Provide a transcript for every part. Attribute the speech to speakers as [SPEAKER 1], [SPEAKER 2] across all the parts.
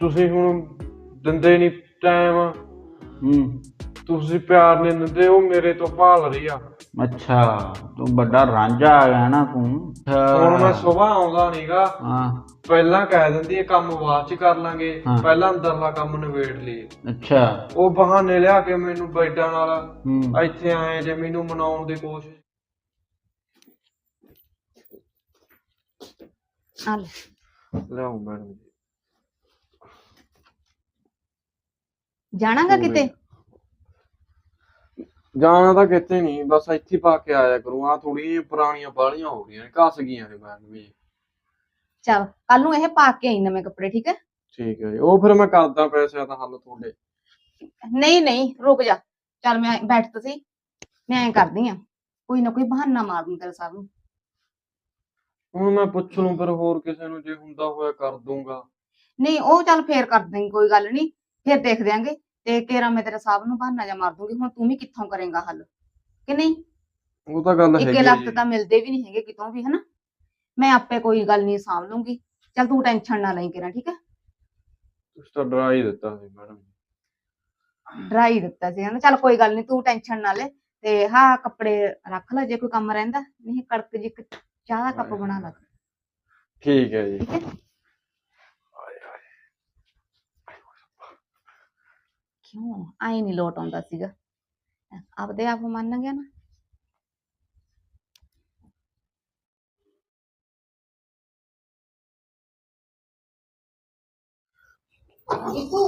[SPEAKER 1] ਤੁਸੀਂ ਹੁਣ ਦਿੰਦੇ ਨਹੀਂ ਟਾਈਮ
[SPEAKER 2] ਹੂੰ।
[SPEAKER 1] ਤੁਸੀਂ ਪਿਆਰ ਨਹੀਂ ਦਿੰਦੇ ਉਹ ਮੇਰੇ ਤੋਂ ਭਾਲ ਰਹੀ ਆ।
[SPEAKER 2] ਅੱਛਾ ਤੂੰ ਵੱਡਾ ਰਾਂਝਾ ਆ ਗਿਆ ਨਾ ਤੂੰ।
[SPEAKER 1] ਹੁਣ ਮੈਂ ਸਵੇਰ ਆਉਂਦਾ ਨਹੀਂਗਾ
[SPEAKER 2] ਹਾਂ।
[SPEAKER 1] ਪਹਿਲਾਂ ਕਹਿ ਦਿੰਦੀ ਇਹ ਕੰਮ ਬਾਅਦ ਚ ਕਰ ਲਾਂਗੇ। ਪਹਿਲਾਂ ਅੰਦਰਲਾ ਕੰਮ ਨਿਬੇੜ ਲਈਏ।
[SPEAKER 2] ਅੱਛਾ।
[SPEAKER 1] ਉਹ ਬਹਾਨੇ ਲਿਆ ਕੇ ਮੈਨੂੰ ਬੈਡਾਂ ਨਾਲ। ਇੱਥੇ ਆਏ ਜੇ ਮੈਨੂੰ ਮਨਾਉਣ ਦੀ ਕੋਸ਼ਿਸ਼।
[SPEAKER 3] ਆ ਲੈ।
[SPEAKER 1] ਲਿਆਓ ਮੈਡਮ
[SPEAKER 3] ਜਾਣਾਗਾ ਕਿਤੇ?
[SPEAKER 1] ਜਾਣਾ ਤਾਂ ਕਿਤੇ ਨਹੀਂ ਬਸ ਇੱਥੇ ਹੀ ਪਾ ਕੇ ਆਇਆ ਕਰੂੰ। ਆ ਥੋੜੀ ਪੁਰਾਣੀਆਂ ਬਾਲੀਆਂ ਹੋ ਗਈਆਂ ਨੇ ਘਸ ਗਈਆਂ ਨੇ ਮੈਡਮ ਜੀ
[SPEAKER 3] ਚਲ ਕੱਲ ਨੂੰ ਇਹ ਪਾ ਕੇ ਆਈ ਨਵੇਂ ਕੱਪੜੇ ਠੀਕ ਹੈ?
[SPEAKER 1] ਠੀਕ ਹੈ ਜੀ। ਉਹ ਫਿਰ ਮੈਂ ਕਰਦਾ ਪੈਸਿਆਂ ਦਾ ਹੱਲ ਤੁਹਾਡੇ।
[SPEAKER 3] ਨਹੀਂ ਨਹੀਂ ਰੁਕ ਜਾ। ਚੱਲ ਮੈਂ ਬੈਠ ਤੁਸੀਂ ਮੈਂ ਐਂ ਕਰਦੀ ਆ ਕੋਈ ਨਾ ਕੋਈ ਬਹਾਨਾ ਮਾਰ ਦੂੰ ਤੇਰੇ ਸਾਹਿਬ ਨੂੰ
[SPEAKER 1] ਹੁਣ ਮੈਂ ਪੁੱਛ ਲੂੰ ਫਿਰ ਹੋਰ ਕਿਸੇ ਨੂੰ ਜੇ ਹੁੰਦਾ ਹੋਇਆ ਕਰ ਦੂੰਗਾ।
[SPEAKER 3] ਨਹੀਂ ਉਹ ਚੱਲ ਫੇਰ ਕਰ ਦੇਂਗੇ ਕੋਈ ਗੱਲ ਨਹੀਂ ਫੇਰ ਦੇਖ ਦਿਆਂਗੇ ਤੇ ਕੇਰਾ ਮੈਂ ਤੇਰੇ ਸਾਹਿਬ ਨੂੰ ਬਹਾਨਾ ਜਾ ਮਾਰ ਦੂੰਗੀ ਹੁਣ ਤੂੰ ਵੀ ਕਿੱਥੋਂ ਕਰੇਂਗਾ ਹੱਲ ਕਿ ਨਹੀਂ?
[SPEAKER 1] ਉਹ ਤਾਂ ਗੱਲ
[SPEAKER 3] ਇੱਕੇ
[SPEAKER 1] ਹੈਗੀ ਹੈ
[SPEAKER 3] ਲੱਖ ਤਾਂ ਮਿਲਦੇ ਵੀ ਨਹੀਂ ਹੈਗੇ ਕਿਤੋਂ ਵੀ ਹਨਾ? ਮੈਂ ਆਪੇ ਕੋਈ ਗੱਲ ਨਹੀਂ ਸਾਂਭ ਲੂੰਗੀ। ਚੱਲ ਤੂੰ ਟੈਨਸ਼ਨ ਨਾ ਲਈ ਕੇਰਾ ਠੀਕ ਹੈ
[SPEAKER 1] ਤੁਸੀਂ ਤਾਂ ਡਰਾ ਹੀ ਦਿੱਤਾ ਸੀ ਮੈਡਮ
[SPEAKER 3] ਡਰਾਈ ਦਿੱਤਾ ਸੀ ਹਨਾ? ਚੱਲ ਕੋਈ ਗੱਲ ਨਹੀਂ ਤੂੰ ਟੈਨਸ਼ਨ ਨਾ ਲੈ ਤੇ ਹਾਂ ਕੱਪੜੇ ਰੱਖ ਲੈ ਜੇ ਕੋਈ ਕੰਮ ਰਹਿੰਦਾ ਨਹੀਂ ਕੜਕ ਜੀ ਇੱਕ ਚਾਹ ਦਾ ਕੱਪ ਬਣਾ ਲੈ।
[SPEAKER 1] ਠੀਕ ਹੈ ਜੀ।
[SPEAKER 3] ਠੀਕ ਹੈ? ਕਿਉਂ? ਆਈ ਨਹੀਂ ਲੋਟ ਆਉਂਦਾ ਸੀਗਾ। ਆਪਦੇ ਆਪ ਮੰਨ ਗਿਆ ਨਾ। ਇਕੂ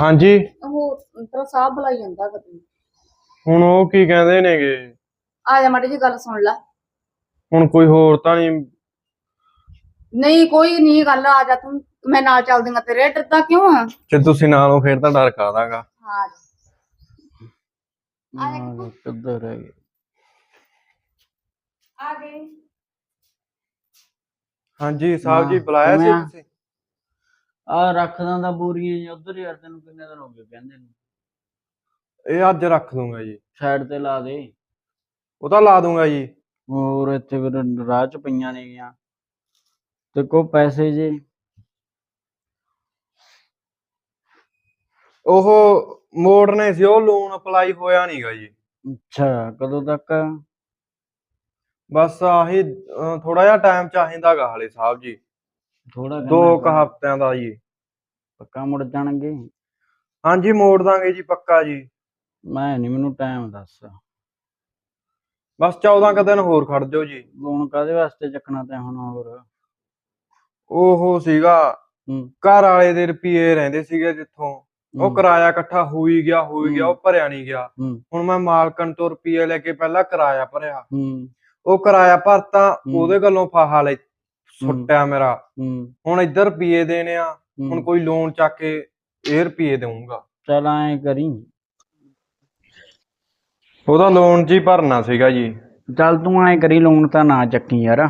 [SPEAKER 1] ਹਾਂਜੀ।
[SPEAKER 3] ਉਹ ਤੇਰਾ ਸਾਹ ਬੁਲਾਈ ਜਾਂਦਾ ਕਦੇ।
[SPEAKER 1] ਹੁਣ ਉਹ ਕੀ ਕਹਿੰਦੇ ਨੇਗੇ?
[SPEAKER 3] ਆ ਜਾ ਮਾੜੀ ਜੀ ਗੱਲ ਸੁਣ ਲੈ।
[SPEAKER 1] ਹੁਣ ਕੋਈ ਹੋਰ ਤਾਂ ਨਹੀਂ
[SPEAKER 3] ਨਹੀਂ ਕੋਈ ਨਹੀਂ ਗੱਲ ਆ ਜਾ ਤੂੰ। ਮੈਂ ਨਾਲ ਚੱਲਦੀ ਆ ਤੇਰੇ ਡਰਦਾ ਕਿਉਂ ਆ?
[SPEAKER 1] ਜੇ ਤੁਸੀਂ ਨਾਲ ਹੋ ਫਿਰ ਤਾਂ ਡਰ ਕਾਦਾਗਾ
[SPEAKER 3] ਹਾਂ ਆ ਕਿੱਥੋਂ?
[SPEAKER 2] ਕਿੱਧਰ ਰਹਿ ਗਏ?
[SPEAKER 3] ਆ ਗਏ।
[SPEAKER 1] ਹਾਂਜੀ ਸਾਹਿਬ ਜੀ
[SPEAKER 2] ਹਾਂ,
[SPEAKER 1] ਬੁਲਾਇਆ ਸੀ
[SPEAKER 2] ਕਿਵੇਂ ਆ?
[SPEAKER 1] ਤੁਸੀਂ?
[SPEAKER 2] ਆ ਰੱਖਦਾ ਦਾ ਬੋਰੀਆਂ ਜੀ ਉਧਰ ਯਾਰ ਤੈਨੂੰ ਕਿੰਨੇ ਦਿਨ ਹੋ ਗਏ ਕਹਿੰਦੇ ਨੂੰ?
[SPEAKER 1] ਇਹ ਅੱਜ ਰੱਖ ਦੂੰਗਾ ਜੀ।
[SPEAKER 2] ਸਾਈਡ ਤੇ ਲਾ ਦੇ।
[SPEAKER 1] ਉਹ ਤਾਂ ਲਾ ਦੂੰਗਾ ਜੀ।
[SPEAKER 2] ਹੋਰ ਇੱਥੇ ਫਿਰ ਰਾਹ ਚ ਪਈਆਂ ਨੇ ਗੀਆਂ ਤੇ ਕੋ ਪੈਸੇ ਜੇ।
[SPEAKER 1] ਉਹ ਮੋੜਨੇ ਸੀ ਉਹ ਲੋਨ ਅਪਲਾਈ ਹੋਇਆ ਨਹੀਂਗਾ ਜੀ।
[SPEAKER 2] ਅੱਛਾ ਕਦੋਂ ਤੱਕ?
[SPEAKER 1] ਬਸ ਆਹੀ ਥੋੜਾ ਜਿਹਾ ਟਾਈਮ ਚਾਹੀਦਾਗਾ ਹਲੇ ਸਾਹਿਬ ਜੀ।
[SPEAKER 2] ਥੋੜਾ
[SPEAKER 1] ਦੋ ਕੁ ਹਫ਼ਤਿਆਂ ਦਾ ਜੀ।
[SPEAKER 2] ਪੱਕਾ ਮੁੜ ਜਾਣਗੇ?
[SPEAKER 1] ਹਾਂਜੀ ਮੋੜ ਦਾਂਗੇ ਜੀ ਪੱਕਾ ਜੀ।
[SPEAKER 2] ਮੈਂ ਨਹੀਂ ਮੈਨੂੰ ਟਾਈਮ ਦੱਸ।
[SPEAKER 1] ਬਸ 14 ਕੁ ਦਿਨ ਹੋਰ ਖੜ ਜਾਓ ਜੀ।
[SPEAKER 2] ਲੋਨ ਕਾਦੇ ਵਾਸਤੇ ਚੱਕਣਾ ਤੇ ਹੁਣ ਹੋਰ?
[SPEAKER 1] ਉਹ ਸੀਗਾ ਘਰ ਵਾਲੇ ਦੇ ਰੁਪਏ ਰਹਿੰਦੇ ਸੀਗੇ ਜਿੱਥੋਂ। ਉਹ ਕਿਰਾਇਆ ਇਕੱਠਾ ਹੋ ਹੀ ਗਿਆ ਹੋ ਹੀ ਗਿਆ ਉਹ ਭਰਿਆ ਨਹੀਂ ਗਿਆ। ਹੁਣ ਮੈਂ ਮਾਲਕਣ ਤੋਂ ਰੁਪਏ ਲੈ ਕੇ ਪਹਿਲਾਂ ਕਿਰਾਇਆ ਭਰਿਆ। ਉਹ ਕਿਰਾਇਆ ਭਰਤਾ। ਉਹਦੇ ਗੱਲੋਂ ਫਾਹਾ ਲੈ ਸੁੱਟਿਆ ਮੇਰਾ। ਹੁਣ ਇੱਧਰ ਰੁਪਏ ਦੇਣੇ ਆ ਹੁਣ ਕੋਈ ਲੋਨ ਚੱਕ ਕੇ ਇਹ ਰੁਪਏ ਦੇਊਂਗਾ।
[SPEAKER 2] ਚੱਲ ਐ ਕਰੀ।
[SPEAKER 1] ਉਹਦਾ ਲੋਨ ਜੀ ਭਰਨਾ ਸੀਗਾ ਜੀ।
[SPEAKER 2] ਚੱਲ ਤੂੰ ਐ ਕਰੀ ਲੋਨ ਤਾਂ ਨਾ ਚੱਕੀ ਯਾਰ।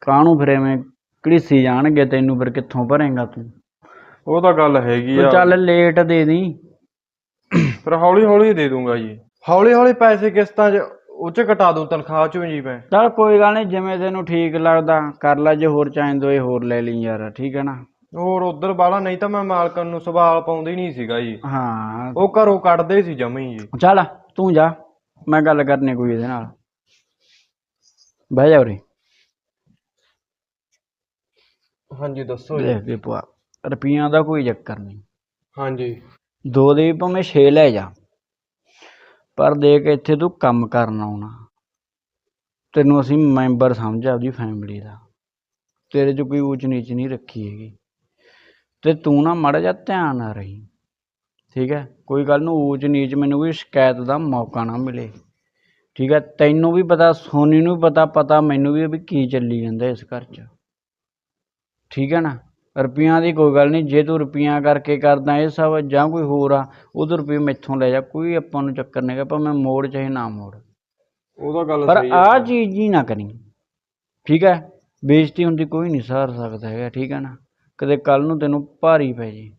[SPEAKER 2] ਕਾਹਨੂੰ ਫਿਰ ਐਵੇਂ ਘੜੀਸੀ ਜਾਣਗੇ ਤੈਨੂੰ ਫਿਰ ਕਿੱਥੋਂ ਭਰੇਗਾ ਤੂੰ?
[SPEAKER 1] ਉਹ ਤਾਂ ਗੱਲ ਹੈਗੀ
[SPEAKER 2] ਤੂੰ
[SPEAKER 1] ਆ
[SPEAKER 2] ਚੱਲ ਲੇਟ ਦੇ ਦੀ।
[SPEAKER 1] ਫਿਰ ਹੌਲੀ ਹੌਲੀ ਦੇ ਦੂੰਗਾ ਜੀ। ਹੌਲੀ ਹੌਲੀ ਪੈਸੇ ਕਿਸ਼ਤਾਂ 'ਚ ਉਹ 'ਚ ਕਟਾ ਦੂੰ ਤਨਖਾਹ 'ਚੋਂ ਜੀ ਮੈਂ।
[SPEAKER 2] ਚੱਲ ਕੋਈ ਗੱਲ ਨਹੀਂ ਜਿਵੇਂ ਤੈਨੂੰ ਠੀਕ ਲੱਗਦਾ ਕਰ ਲੈ ਜੇ ਹੋਰ ਚਾਹੀਦਾ ਇਹ ਹੋਰ ਲੈ ਲਈ ਯਾਰ ਠੀਕ ਹੈ ਨਾ?
[SPEAKER 1] ਹੋਰ ਉਧਰ ਬਾਲਾ ਨਹੀਂ ਤਾਂ ਮੈਂ ਮਾਲਕਣ ਨੂੰ ਸਵਾਲ ਪਾਉਂਦਾ ਹੀ ਨਹੀਂ ਸੀਗਾ ਜੀ।
[SPEAKER 2] ਹਾਂ।
[SPEAKER 1] ਉਹ ਘਰੋਂ ਕੱਢਦੇ ਸੀ ਜਮੀ ਜੀ।
[SPEAKER 2] ਚੱਲ ਤੂੰ ਜਾ ਮੈਂ ਗੱਲ ਕਰਨੀ ਕੋਈ ਇਹਦੇ ਨਾਲ। ਬਹਿ ਜਾ ਉਰੇ।
[SPEAKER 1] ਹਾਂਜੀ ਦੱਸੋ ਜੀ।
[SPEAKER 2] ਦੇਖ ਕੇ ਪਵਾ ਰੁਪਈਆਂ ਦਾ ਕੋਈ ਚੱਕਰ ਨਹੀਂ।
[SPEAKER 1] ਹਾਂਜੀ।
[SPEAKER 2] ਦੋ ਦੇ ਵੀ ਭਾਵੇਂ 6 ਲੈ ਜਾ ਪਰ ਦੇਖ ਇੱਥੇ ਤੂੰ ਕੰਮ ਕਰਨ ਆਉਣਾ। ਤੈਨੂੰ ਅਸੀਂ ਮੈਂਬਰ ਸਮਝ ਆਪਦੀ ਫੈਮਿਲੀ ਦਾ। ਤੇਰੇ 'ਚ ਕੋਈ ਊਚ ਨੀਚ ਨਹੀਂ ਰੱਖੀ ਹੈਗੀ। ਤੇ ਤੂੰ ਨਾ ਮਾੜਾ ਜਿਹਾ ਧਿਆਨ ਨਾਲ ਰਹੀਂ ਠੀਕ ਹੈ? ਕੋਈ ਗੱਲ ਨੂੰ ਊਚ ਨੀਚ ਮੈਨੂੰ ਕੋਈ ਸ਼ਿਕਾਇਤ ਦਾ ਮੌਕਾ ਨਾ ਮਿਲੇ। ਠੀਕ ਹੈ? ਤੈਨੂੰ ਵੀ ਪਤਾ ਸੋਨੀ ਨੂੰ ਵੀ ਪਤਾ ਪਤਾ ਮੈਨੂੰ ਵੀ ਵੀ ਕੀ ਚੱਲੀ ਜਾਂਦਾ ਇਸ ਘਰ 'ਚ। ਠੀਕ ਹੈ ਨਾ? ਰੁਪਈਆਂ ਦੀ ਕੋਈ ਗੱਲ ਨਹੀਂ ਜੇ ਤੂੰ ਰੁਪਈਆਂ ਕਰਕੇ ਕਰਦਾ ਇਹ ਸਭ ਜਾਂ ਕੋਈ ਹੋਰ ਆ ਉਹਦੇ ਰੁਪਏ ਮੈਥੋਂ ਲੈ ਜਾ ਕੋਈ ਆਪਾਂ ਨੂੰ ਚੱਕਰ ਨਹੀਂ ਗਾ ਭਾਵੇਂ ਮੋੜ ਚਾਹੇ ਨਾ ਮੋੜ।
[SPEAKER 1] ਉਹ ਤਾਂ ਗੱਲ
[SPEAKER 2] ਪਰ
[SPEAKER 1] ਸਹੀ ਹੈ
[SPEAKER 2] ਚੀਜ਼ ਹੀ ਨਾ ਕਰੀ। ਠੀਕ ਹੈ ਬੇਇੱਜ਼ਤੀ ਹੁੰਦੀ ਕੋਈ ਨਹੀਂ ਸਹਾਰ ਸਕਦਾ ਹੈਗਾ ਠੀਕ ਹੈ ਨਾ? ਕਦੇ ਕੱਲ ਨੂੰ ਤੈਨੂੰ ਭਾਰੀ ਪੈ ਜੇ।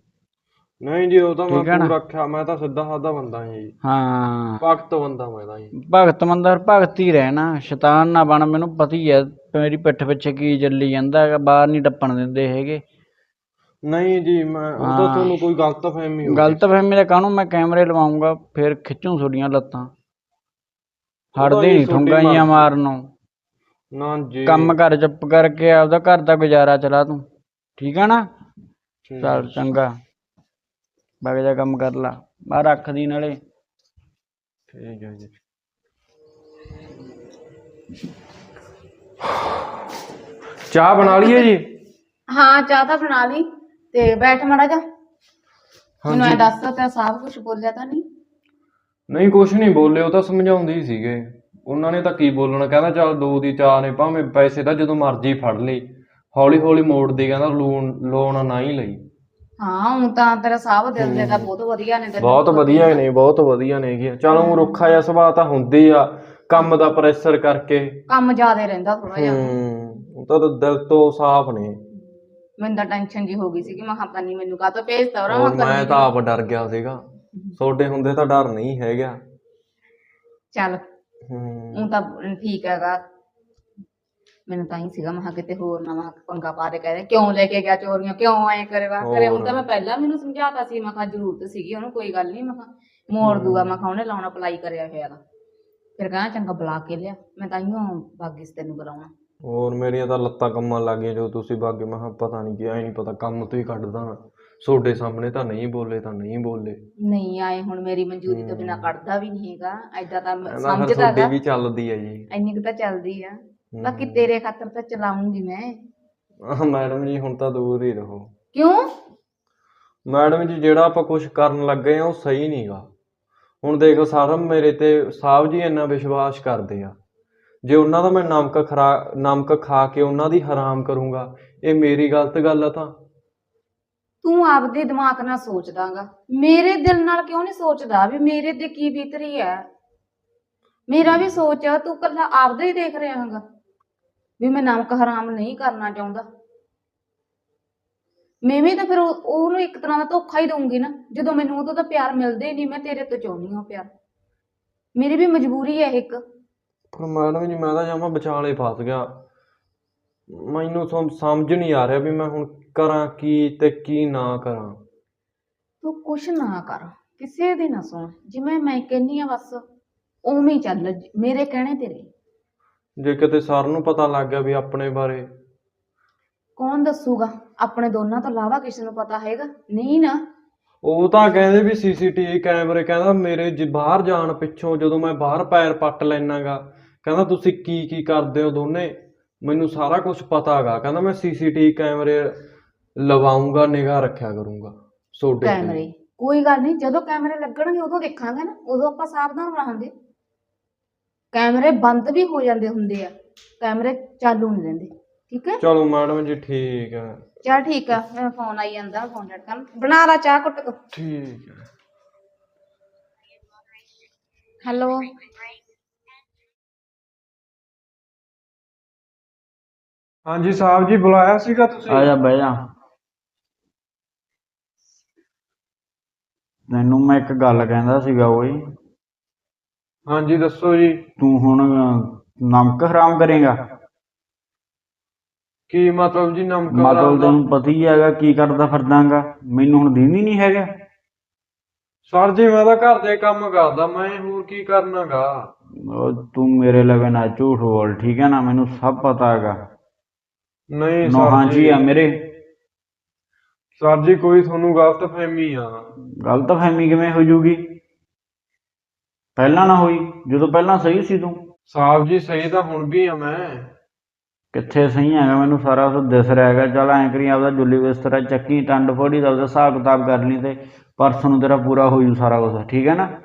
[SPEAKER 1] ਨਹੀਂ ਜੀ ਉਹ ਤਾਂ ਮੈਂ
[SPEAKER 2] ਠੀਕ ਹੈ ਨਾ?
[SPEAKER 1] ਪੂਰਾ ਰੱਖਿਆ ਮੈਂ ਤਾਂ ਸਿੱਧਾ ਸਾਦਾ ਬੰਦਾ ਹਾਂ ਜੀ।
[SPEAKER 2] ਹਾਂ।
[SPEAKER 1] ਭਗਤ ਬੰਦਾ ਮੈਂ ਤਾਂ ਜੀ।
[SPEAKER 2] ਭਗਤ ਮੰਦਰ ਭਗਤ ਰਹਿਣਾ ਸ਼ੈਤਾਨ ਨਾ ਬਣ ਮੈਨੂੰ ਪਤਾ ਹੀ ਹੈ ਮੇਰੀ ਪਿੱਠ ਪਿੱਛੇ ਕੀ ਚੱਲੀ ਜਾਂਦਾ ਹੈਗਾ ਬਾਹਰ ਨਹੀਂ ਟੱਪਣ ਦਿੰਦੇ ਹੈਗੇ।
[SPEAKER 1] ਨਹੀਂ ਜੀ ਮੈਂ ਉਹ ਤਾਂ
[SPEAKER 2] ਹਾਂ।
[SPEAKER 1] ਤੁਹਾਨੂੰ ਕੋਈ ਗਲਤ ਫਹਿਮੀ ਹੋ
[SPEAKER 2] ਗਲਤ ਫਹਿਮੀ ਦਾ ਕਾਹਨੂੰ? ਮੈਂ ਕੈਮਰੇ ਲਵਾਉਂਗਾ ਫਿਰ ਖਿੱਚੂ ਤੁਹਾਡੀਆਂ ਲੱਤਾਂ। ਹਟਦੇ ਨਹੀਂ
[SPEAKER 1] ਤੁਹਾਡੀ
[SPEAKER 2] ਠੁੰਗਾਈਆਂ। ਮਾਰਨੋਂ।
[SPEAKER 1] ਨਾ ਜੀ।
[SPEAKER 2] ਕੰਮ ਕਰ ਚੁੱਪ ਕਰਕੇ ਆਪਦਾ ਘਰ ਦਾ ਗੁਜ਼ਾਰਾ ਚਲਾ ਤੂੰ। ਠੀਕ ਆ ਨਾ?
[SPEAKER 1] ਠੀਕ
[SPEAKER 2] ਚੱਲ ਚੰਗਾ। ਬਗ ਜਾ ਕੰਮ ਕਰ ਲਾ। ਬਾਹਰ ਰੱਖ ਦੀ ਨਾਲੇ।
[SPEAKER 1] ਠੀਕ ਹੈ ਜੀ। ਚਾਹ ਬਣਾ ਲਈਏ ਜੀ?
[SPEAKER 3] ਹਾਂ ਚਾਹ ਤਾਂ ਬਣਾ ਲਈ। ਤੇ ਬੈਠ ਮੜਾ ਜਾ ਮੈਨੂੰ ਐ ਦੱਸ ਤੇ ਸਭ ਕੁਝ ਬੋਲਿਆ ਤਾਂ ਨਹੀਂ?
[SPEAKER 1] ਨਹੀਂ ਕੁਛ ਨਹੀਂ ਬੋਲੇ ਉਹ ਤਾਂ ਸਮਝਾਉਂਦੇ ਹੀ ਸੀਗੇ। ਉਹਨਾਂ ਨੇ ਤਾਂ ਕੀ ਬੋਲਣਾ? ਕਹਿੰਦਾ ਚੱਲ ਦੋ ਦੀ ਚਾਹ ਨੇ ਭਾਵੇਂ ਪੈਸੇ ਤਾਂ ਜਦੋਂ ਮਰਜ਼ੀ ਫੜ ਲਈ ਹੌਲੀ ਹੌਲੀ ਮੋੜਦੀ ਕਹਿੰਦਾ ਲੋਨ ਲੋਨ ਨਾ ਹੀ ਲਈ।
[SPEAKER 3] ਹਾਂ ਹੁਣ ਤਾਂ ਤੇਰਾ ਸਾਹ ਦਿਲ ਦੇ ਤਾਂ ਬਹੁਤ ਵਧੀਆ ਨੇ ਤੈਨੂੰ
[SPEAKER 1] ਬਹੁਤ ਵਧੀਆ ਨੇ ਬਹੁਤ ਵਧੀਆ ਨੇ ਹੈਗੀਆਂ। ਚਲ ਉਹ ਰੁੱਖਾ ਜਿਹਾ ਸੁਭਾਅ ਤਾਂ ਹੁੰਦੀ ਆ ਕੰਮ ਦਾ ਪ੍ਰੈਸ਼ਰ ਕਰਕੇ।
[SPEAKER 3] ਕੰਮ ਜ਼ਿਆਦਾ ਰਹਿੰਦਾ ਥੋੜਾ ਜਿਹਾ।
[SPEAKER 1] ਹੂੰ ਉਹ ਤਾਂ ਦਿਲ ਤੋਂ ਸਾਫ਼ ਨੇ।
[SPEAKER 3] ਮੈਨੂੰ ਤਾਂ ਟੈਨਸ਼ਨ ਜੀ ਹੋ ਗਈ ਸੀ ਕਿ ਮੈਂ ਪਤਾ ਨਹੀਂ ਮੈਨੂੰ ਕਾਹਤੋਂ ਉਹਰਾ
[SPEAKER 1] ਔਰ ਮੈਂ ਤਾਂ ਆਪ ਡਰ ਗਿਆ ਸੀਗਾ। ਤੁਹਾਡੇ ਹੁੰਦੇ ਤਾਂ ਡਰ ਨਹੀਂ ਹੈਗਾ।
[SPEAKER 3] ਚੱਲ।
[SPEAKER 1] ਹੂੰ
[SPEAKER 3] ਉਹ ਤਾਂ ਠੀਕ ਹੈਗਾ। ਮੈਨੂੰ ਤਾਂ ਹੀ ਸੀਗਾ ਮਹਾ ਕਿਤੇ ਹੋਰ ਨਾ ਮਹਾ ਪੰਗਾ ਪਾ ਦੇ ਕਹਦੇ ਕਿਉਂ ਲੈ ਕੇ ਗਿਆ ਚੋਰੀਆਂ? ਕਿਉਂ ਐ ਕਰੇਗਾ ਕਰੇ ਹੁਣ ਤਾਂ ਮੈਂ ਪਹਿਲਾਂ ਮੈਨੂੰ ਸਮਝਾਤਾ ਸੀ ਮੈਂ ਕਿਹਾ ਜ਼ਰੂਰਤ ਸੀਗੀ ਉਹਨੂੰ ਕੋਈ ਗੱਲ ਨਹੀਂ ਮੈਂ ਕਿਹਾ ਮੋੜ ਦੂਗਾ ਮੈਂ ਕਿਹਾ ਉਹਨੇ ਲਾਉਣਾ ਅਪਲਾਈ ਕਰਿਆ ਹੋਇਆ ਫਿਰ ਕਹਿੰਦਾ ਚੰਗਾ ਬੁਲਾ ਕੇ ਲਿਆ। ਮੈਂ ਤਾਂ ਹੀ ਬਾਗੀ ਸੀ ਤੈਨੂੰ ਬੁਲਾਉਣਾ।
[SPEAKER 1] ਹੋਰ ਮੇਰੀਆਂ ਤਾਂ ਲੱਤਾਂ ਕੰਮਾਂ ਲੱਗ ਗਈਆਂ ਜਦੋਂ ਤੁਸੀਂ ਬਾਗੇ ਮੈਂ ਕਿਹਾ ਪਤਾ ਨਹੀਂ ਕੀ ਐ ਨਹੀਂ ਪਤਾ ਕੰਮ ਤੋਂ ਹੀ ਕੱਢਦਾ ਤੁਹਾਡੇ ਸਾਹਮਣੇ ਤਾਂ ਨਹੀਂ ਬੋਲੇ ਤਾਂ ਨਹੀਂ ਬੋਲੇ।
[SPEAKER 3] ਨਹੀਂ ਆਏ ਹੁਣ ਮੇਰੀ ਮਨਜ਼ੂਰੀ ਤੋਂ ਬਿਨਾ ਕੱਢਦਾ ਵੀ ਨਹੀਂ ਹੈਗਾ। ਐਦਾਂ ਤਾਂ ਮੈਂ
[SPEAKER 1] ਕਹਿੰਦਾ ਫਿਰ
[SPEAKER 3] ਸਮਝਦਾ
[SPEAKER 1] ਤੁਹਾਡੀ
[SPEAKER 3] ਗਾ
[SPEAKER 1] ਵੀ ਚੱਲਦੀ ਹੈ ਜੀ।
[SPEAKER 3] ਇੰਨੀ ਕੁ ਤਾਂ ਚੱਲਦੀ ਆ। ਬਾਕੀ ਤੇਰੇ ਖਾਤਰ ਤਾਂ ਚਲਾਉਂਗੀ ਮੈਂ।
[SPEAKER 1] ਆਹ ਮੈਡਮ ਜੀ ਹੁਣ ਤਾਂ ਦੂਰ ਹੀ ਰਹੋ।
[SPEAKER 3] ਕਿਉਂ?
[SPEAKER 1] ਮੈਡਮ ਜੀ ਜਿਹੜਾ ਆਪਾਂ ਕੁਝ ਕਰਨ ਲੱਗੇ ਆ ਉਹ ਸਹੀ ਨਹੀਂਗਾ ਹੁਣ ਦੇਖੋ ਸਾਰਾ ਮੇਰੇ ਤੇ ਸਾਹਿਬ ਜੀ ਇੰਨਾ ਵਿਸ਼ਵਾਸ ਕਰਦੇ ਆ। ਜੇ ਉਹਨਾਂ ਦਾ ਮੈਂ ਨਮਕ ਖਰਾ, ਨਮਕ ਖਾ ਕੇ ਉਹਨਾਂ ਦੀ ਹਰਾਮ ਕਰੂੰਗਾ, ਇਹ ਮੇਰੀ ਗਲਤ ਗੱਲ ਆ ਤਾਂ।
[SPEAKER 3] ਤੂੰ ਆਪਦੇ ਦਿਮਾਗ ਨਾਲ ਸੋਚਦਾਗਾ। ਮੇਰੇ ਦਿਲ ਨਾਲ ਕਿਉਂ ਨਹੀਂ ਸੋਚਦਾ ਵੀ ਮੇਰੇ ਤੇ ਕੀ ਬੀਤ ਰਹੀ ਹੈ? ਮੇਰਾ ਵੀ ਸੋਚ ਆ, ਤੂੰ ਕੱਲਾ ਆਪਦਾ ਹੀ ਦੇਖ ਰਿਹਾ ਹੈਗਾ ਵੀ ਮੈਂ ਨਮਕ ਹਰਾਮ ਨਹੀਂ ਕਰਨਾ ਚਾਹੁੰਦਾ। ਮੈਂ ਵੀ ਤਾਂ ਫਿਰ ਉਹ- ਉਹਨੂੰ ਇੱਕ ਤਰ੍ਹਾਂ ਦਾ ਧੋਖਾ ਹੀ ਦਊਂਗੀ ਨਾ, ਜਦੋਂ ਮੈਨੂੰ ਉਹਦਾ ਤਾਂ ਪਿਆਰ ਮਿਲਦਾ ਹੀ ਨਹੀਂ, ਮੈਂ ਤੇਰੇ ਤੋਂ ਚਾਹੁੰਦੀ ਹਾਂ ਪਿਆਰ। ਮੇਰੀ ਵੀ ਮਜਬੂਰੀ ਹੈ ਇੱਕ।
[SPEAKER 1] ਪਰ ਮੈਡਮ ਜੀ ਮੈਂ ਤਾਂ ਜਮਾ ਵਿਚਾਲੇ ਫਸ ਗਿਆ। ਮੈਨੂੰ ਸਮ- ਸਮਝ ਨਹੀਂ ਆ ਰਿਹਾ ਵੀ ਮੈਂ ਹੁਣ ਕਰਾਂ ਕੀ ਤੇ ਕੀ ਨਾ ਕਰਾਂ।
[SPEAKER 3] ਤੂੰ ਕੁਛ ਨਾ ਕਰ ਕਿਸੇ ਦੀ ਨਾ ਸੁਣ। ਜਿਵੇਂ ਮੈਂ ਕਹਿੰਨੀ ਆ ਬਸ ਉਵੇਂ ਹੀ ਚੱਲ ਜ- ਮੇਰੇ ਕਹਿਣੇ ਤੇਰੇ।
[SPEAKER 1] ਜੇ ਕਿਤੇ ਸਰ ਨੂੰ ਪਤਾ ਲੱਗ ਗਿਆ ਵੀ ਆਪਣੇ ਬਾਰੇ।
[SPEAKER 3] ਕੌਣ ਦੱਸੂਗਾ? ਆਪਣੇ ਦੋਨਾਂ ਤੋਂ ਇਲਾਵਾ ਕਿਸੇ ਨੂੰ ਪਤਾ ਹੈਗਾ। ਨਹੀਂ ਨਾ।
[SPEAKER 1] ਉਹ ਤਾਂ ਕਹਿੰਦੇ ਵੀ ਸੀਸੀਟੀਵੀ ਕੈਮਰੇ ਕਹਿੰਦਾ ਮੇਰੇ ਜ ਬਾਹਰ ਜਾਣ ਪਿੱਛੋਂ ਜਦੋਂ ਮੈਂ ਬਾਹਰ ਪੈਰ ਪੱਟ ਲੈਣਾਗਾ ਕਹਿੰਦਾ ਤੁਸੀਂ ਕੀ ਕੀ ਕਰਦੇ ਹੋ ਦੋਨੇ? ਮੈਨੂੰ ਸਾਰਾ ਕੁਝ ਪਤਾ ਹੈਗਾ। ਕਹਿੰਦਾ ਮੈਂ ਸੀਸੀਟੀਵੀ ਕੈਮਰੇ ਲਵਾਉਂਗਾ ਨਿਗਾਹ ਰੱਖਿਆ ਕਰੂੰਗਾ ਸੋਡੇ ਤੇ।
[SPEAKER 3] ਕੈਮਰੇ? ਕੋਈ ਗੱਲ ਨਹੀਂ ਜਦੋਂ ਕੈਮਰੇ ਲੱਗਣਗੇ ਉਦੋਂ ਦੇਖਾਂਗੇ ਨਾ। ਉਦੋਂ ਆਪਾਂ ਸਾਵਧਾਨ ਰਹਾਂਗੇ। ਕੈਮਰੇ ਬੰਦ ਵੀ ਹੋ ਜਾਂਦੇ ਹੁੰਦੇ ਆ। ਕੈਮਰੇ ਚਾਲੂ ਨਹੀਂ ਰਹਿੰਦੇ। ਠੀਕ ਹੈ?
[SPEAKER 1] ਚਲੋ ਮੈਡਮ ਜੀ ਠੀਕ ਹੈ।
[SPEAKER 3] ਚਲ ਠੀਕ ਆ ਮੇਰਾ ਫੋਨ ਆਈ ਜਾਂਦਾ ਫੋਨ ਕਰ ਬਣਾ ਲਾ ਚਾਹ ਕੁੱਟ
[SPEAKER 1] ਠੀਕ ਹੈ।
[SPEAKER 3] ਹੈਲੋ?
[SPEAKER 1] ਹਾਂਜੀ ਸਾਹਿਬ ਜੀ ਬੁਲਾਇਆ ਸੀਗਾ ਤੁਸੀਂ?
[SPEAKER 2] ਆ ਜਾ ਬਹਿ ਜਾ। ਤੈਨੂੰ ਮੈਂ ਇੱਕ ਗੱਲ ਕਹਿੰਦਾ ਸੀਗਾ ਓਏ
[SPEAKER 1] ਹਾਂਜੀ ਦੱਸੋ ਜੀ।
[SPEAKER 2] ਤੂੰ ਹੁਣ ਨਮਕ ਹਰਾਮ ਕਰੇਗਾ?
[SPEAKER 1] ਕੀ ਮਤਲਬ ਜੀ ਨਮਕ
[SPEAKER 2] ਮਤਲਬ? ਤੈਨੂੰ ਪਤਾ ਹੀ ਹੈਗਾ ਕੀ ਕਰਦਾ ਫਿਰਦਾਗਾ। ਮੈਨੂੰ ਹੁਣ ਦੀਂਦੀ ਨਹੀਂ ਹੈਗਾ।
[SPEAKER 1] ਸਰ ਜੀ ਮੈਂ ਤਾਂ ਘਰ ਦੇ ਕੰਮ ਕਰਦਾ ਮੈਂ ਹੋਰ ਕੀ ਕਰਨਾਗਾ?
[SPEAKER 2] ਉਹ ਤੂੰ ਮੇਰੇ ਲਵੇ ਨਾ ਝੂਠ ਬੋਲ ਠੀਕ ਹੈ ਨਾ? ਮੈਨੂੰ ਸਭ ਪਤਾ ਹੈਗਾ।
[SPEAKER 1] ਨਹੀਂ
[SPEAKER 2] ਨੋਹਾਂ
[SPEAKER 1] ਸਰ
[SPEAKER 2] ਜੀ
[SPEAKER 1] ਜੀ।
[SPEAKER 2] ਆ ਮੇਰੇ।
[SPEAKER 1] ਸਰ ਜੀ ਕੋਈ ਤੁਹਾਨੂੰ ਗਲਤ ਫਹਿਮੀ ਆ।
[SPEAKER 2] ਗਲਤ ਫਹਿਮੀ ਕਿਵੇਂ ਹੋ ਜੂਗੀ? ਪਹਿਲਾਂ ਨਾ ਹੋਈ ਜਦੋਂ ਪਹਿਲਾਂ ਸਹੀ ਸੀ ਤੂੰ।
[SPEAKER 1] ਸਾਹਿਬ ਜੀ ਸਹੀ ਤਾਂ ਹੁਣ ਵੀ ਆ ਮੈਂ।
[SPEAKER 2] ਕਿੱਥੇ ਸਹੀ ਹੈਗਾ? ਮੈਨੂੰ ਸਾਰਾ ਕੁਝ ਦਿਸ ਰਿਹਾ ਹੈਗਾ। ਚੱਲ ਐਂ ਕਰੀ ਆਪਦਾ ਜੁੱਲੀ ਬਿਸਤਰਾ ਚੱਕੀ ਟੰਡ ਫੋੜੀ ਦਾ ਉਹਦਾ ਹਿਸਾਬ ਕਿਤਾਬ ਕਰ ਲਈ ਤੇ ਪਰਸੋਂ ਨੂੰ ਤੇਰਾ ਪੂਰਾ ਹੋ ਜੂ ਸਾਰਾ ਕੁਝ ਠੀਕ ਹੈ ਨਾ?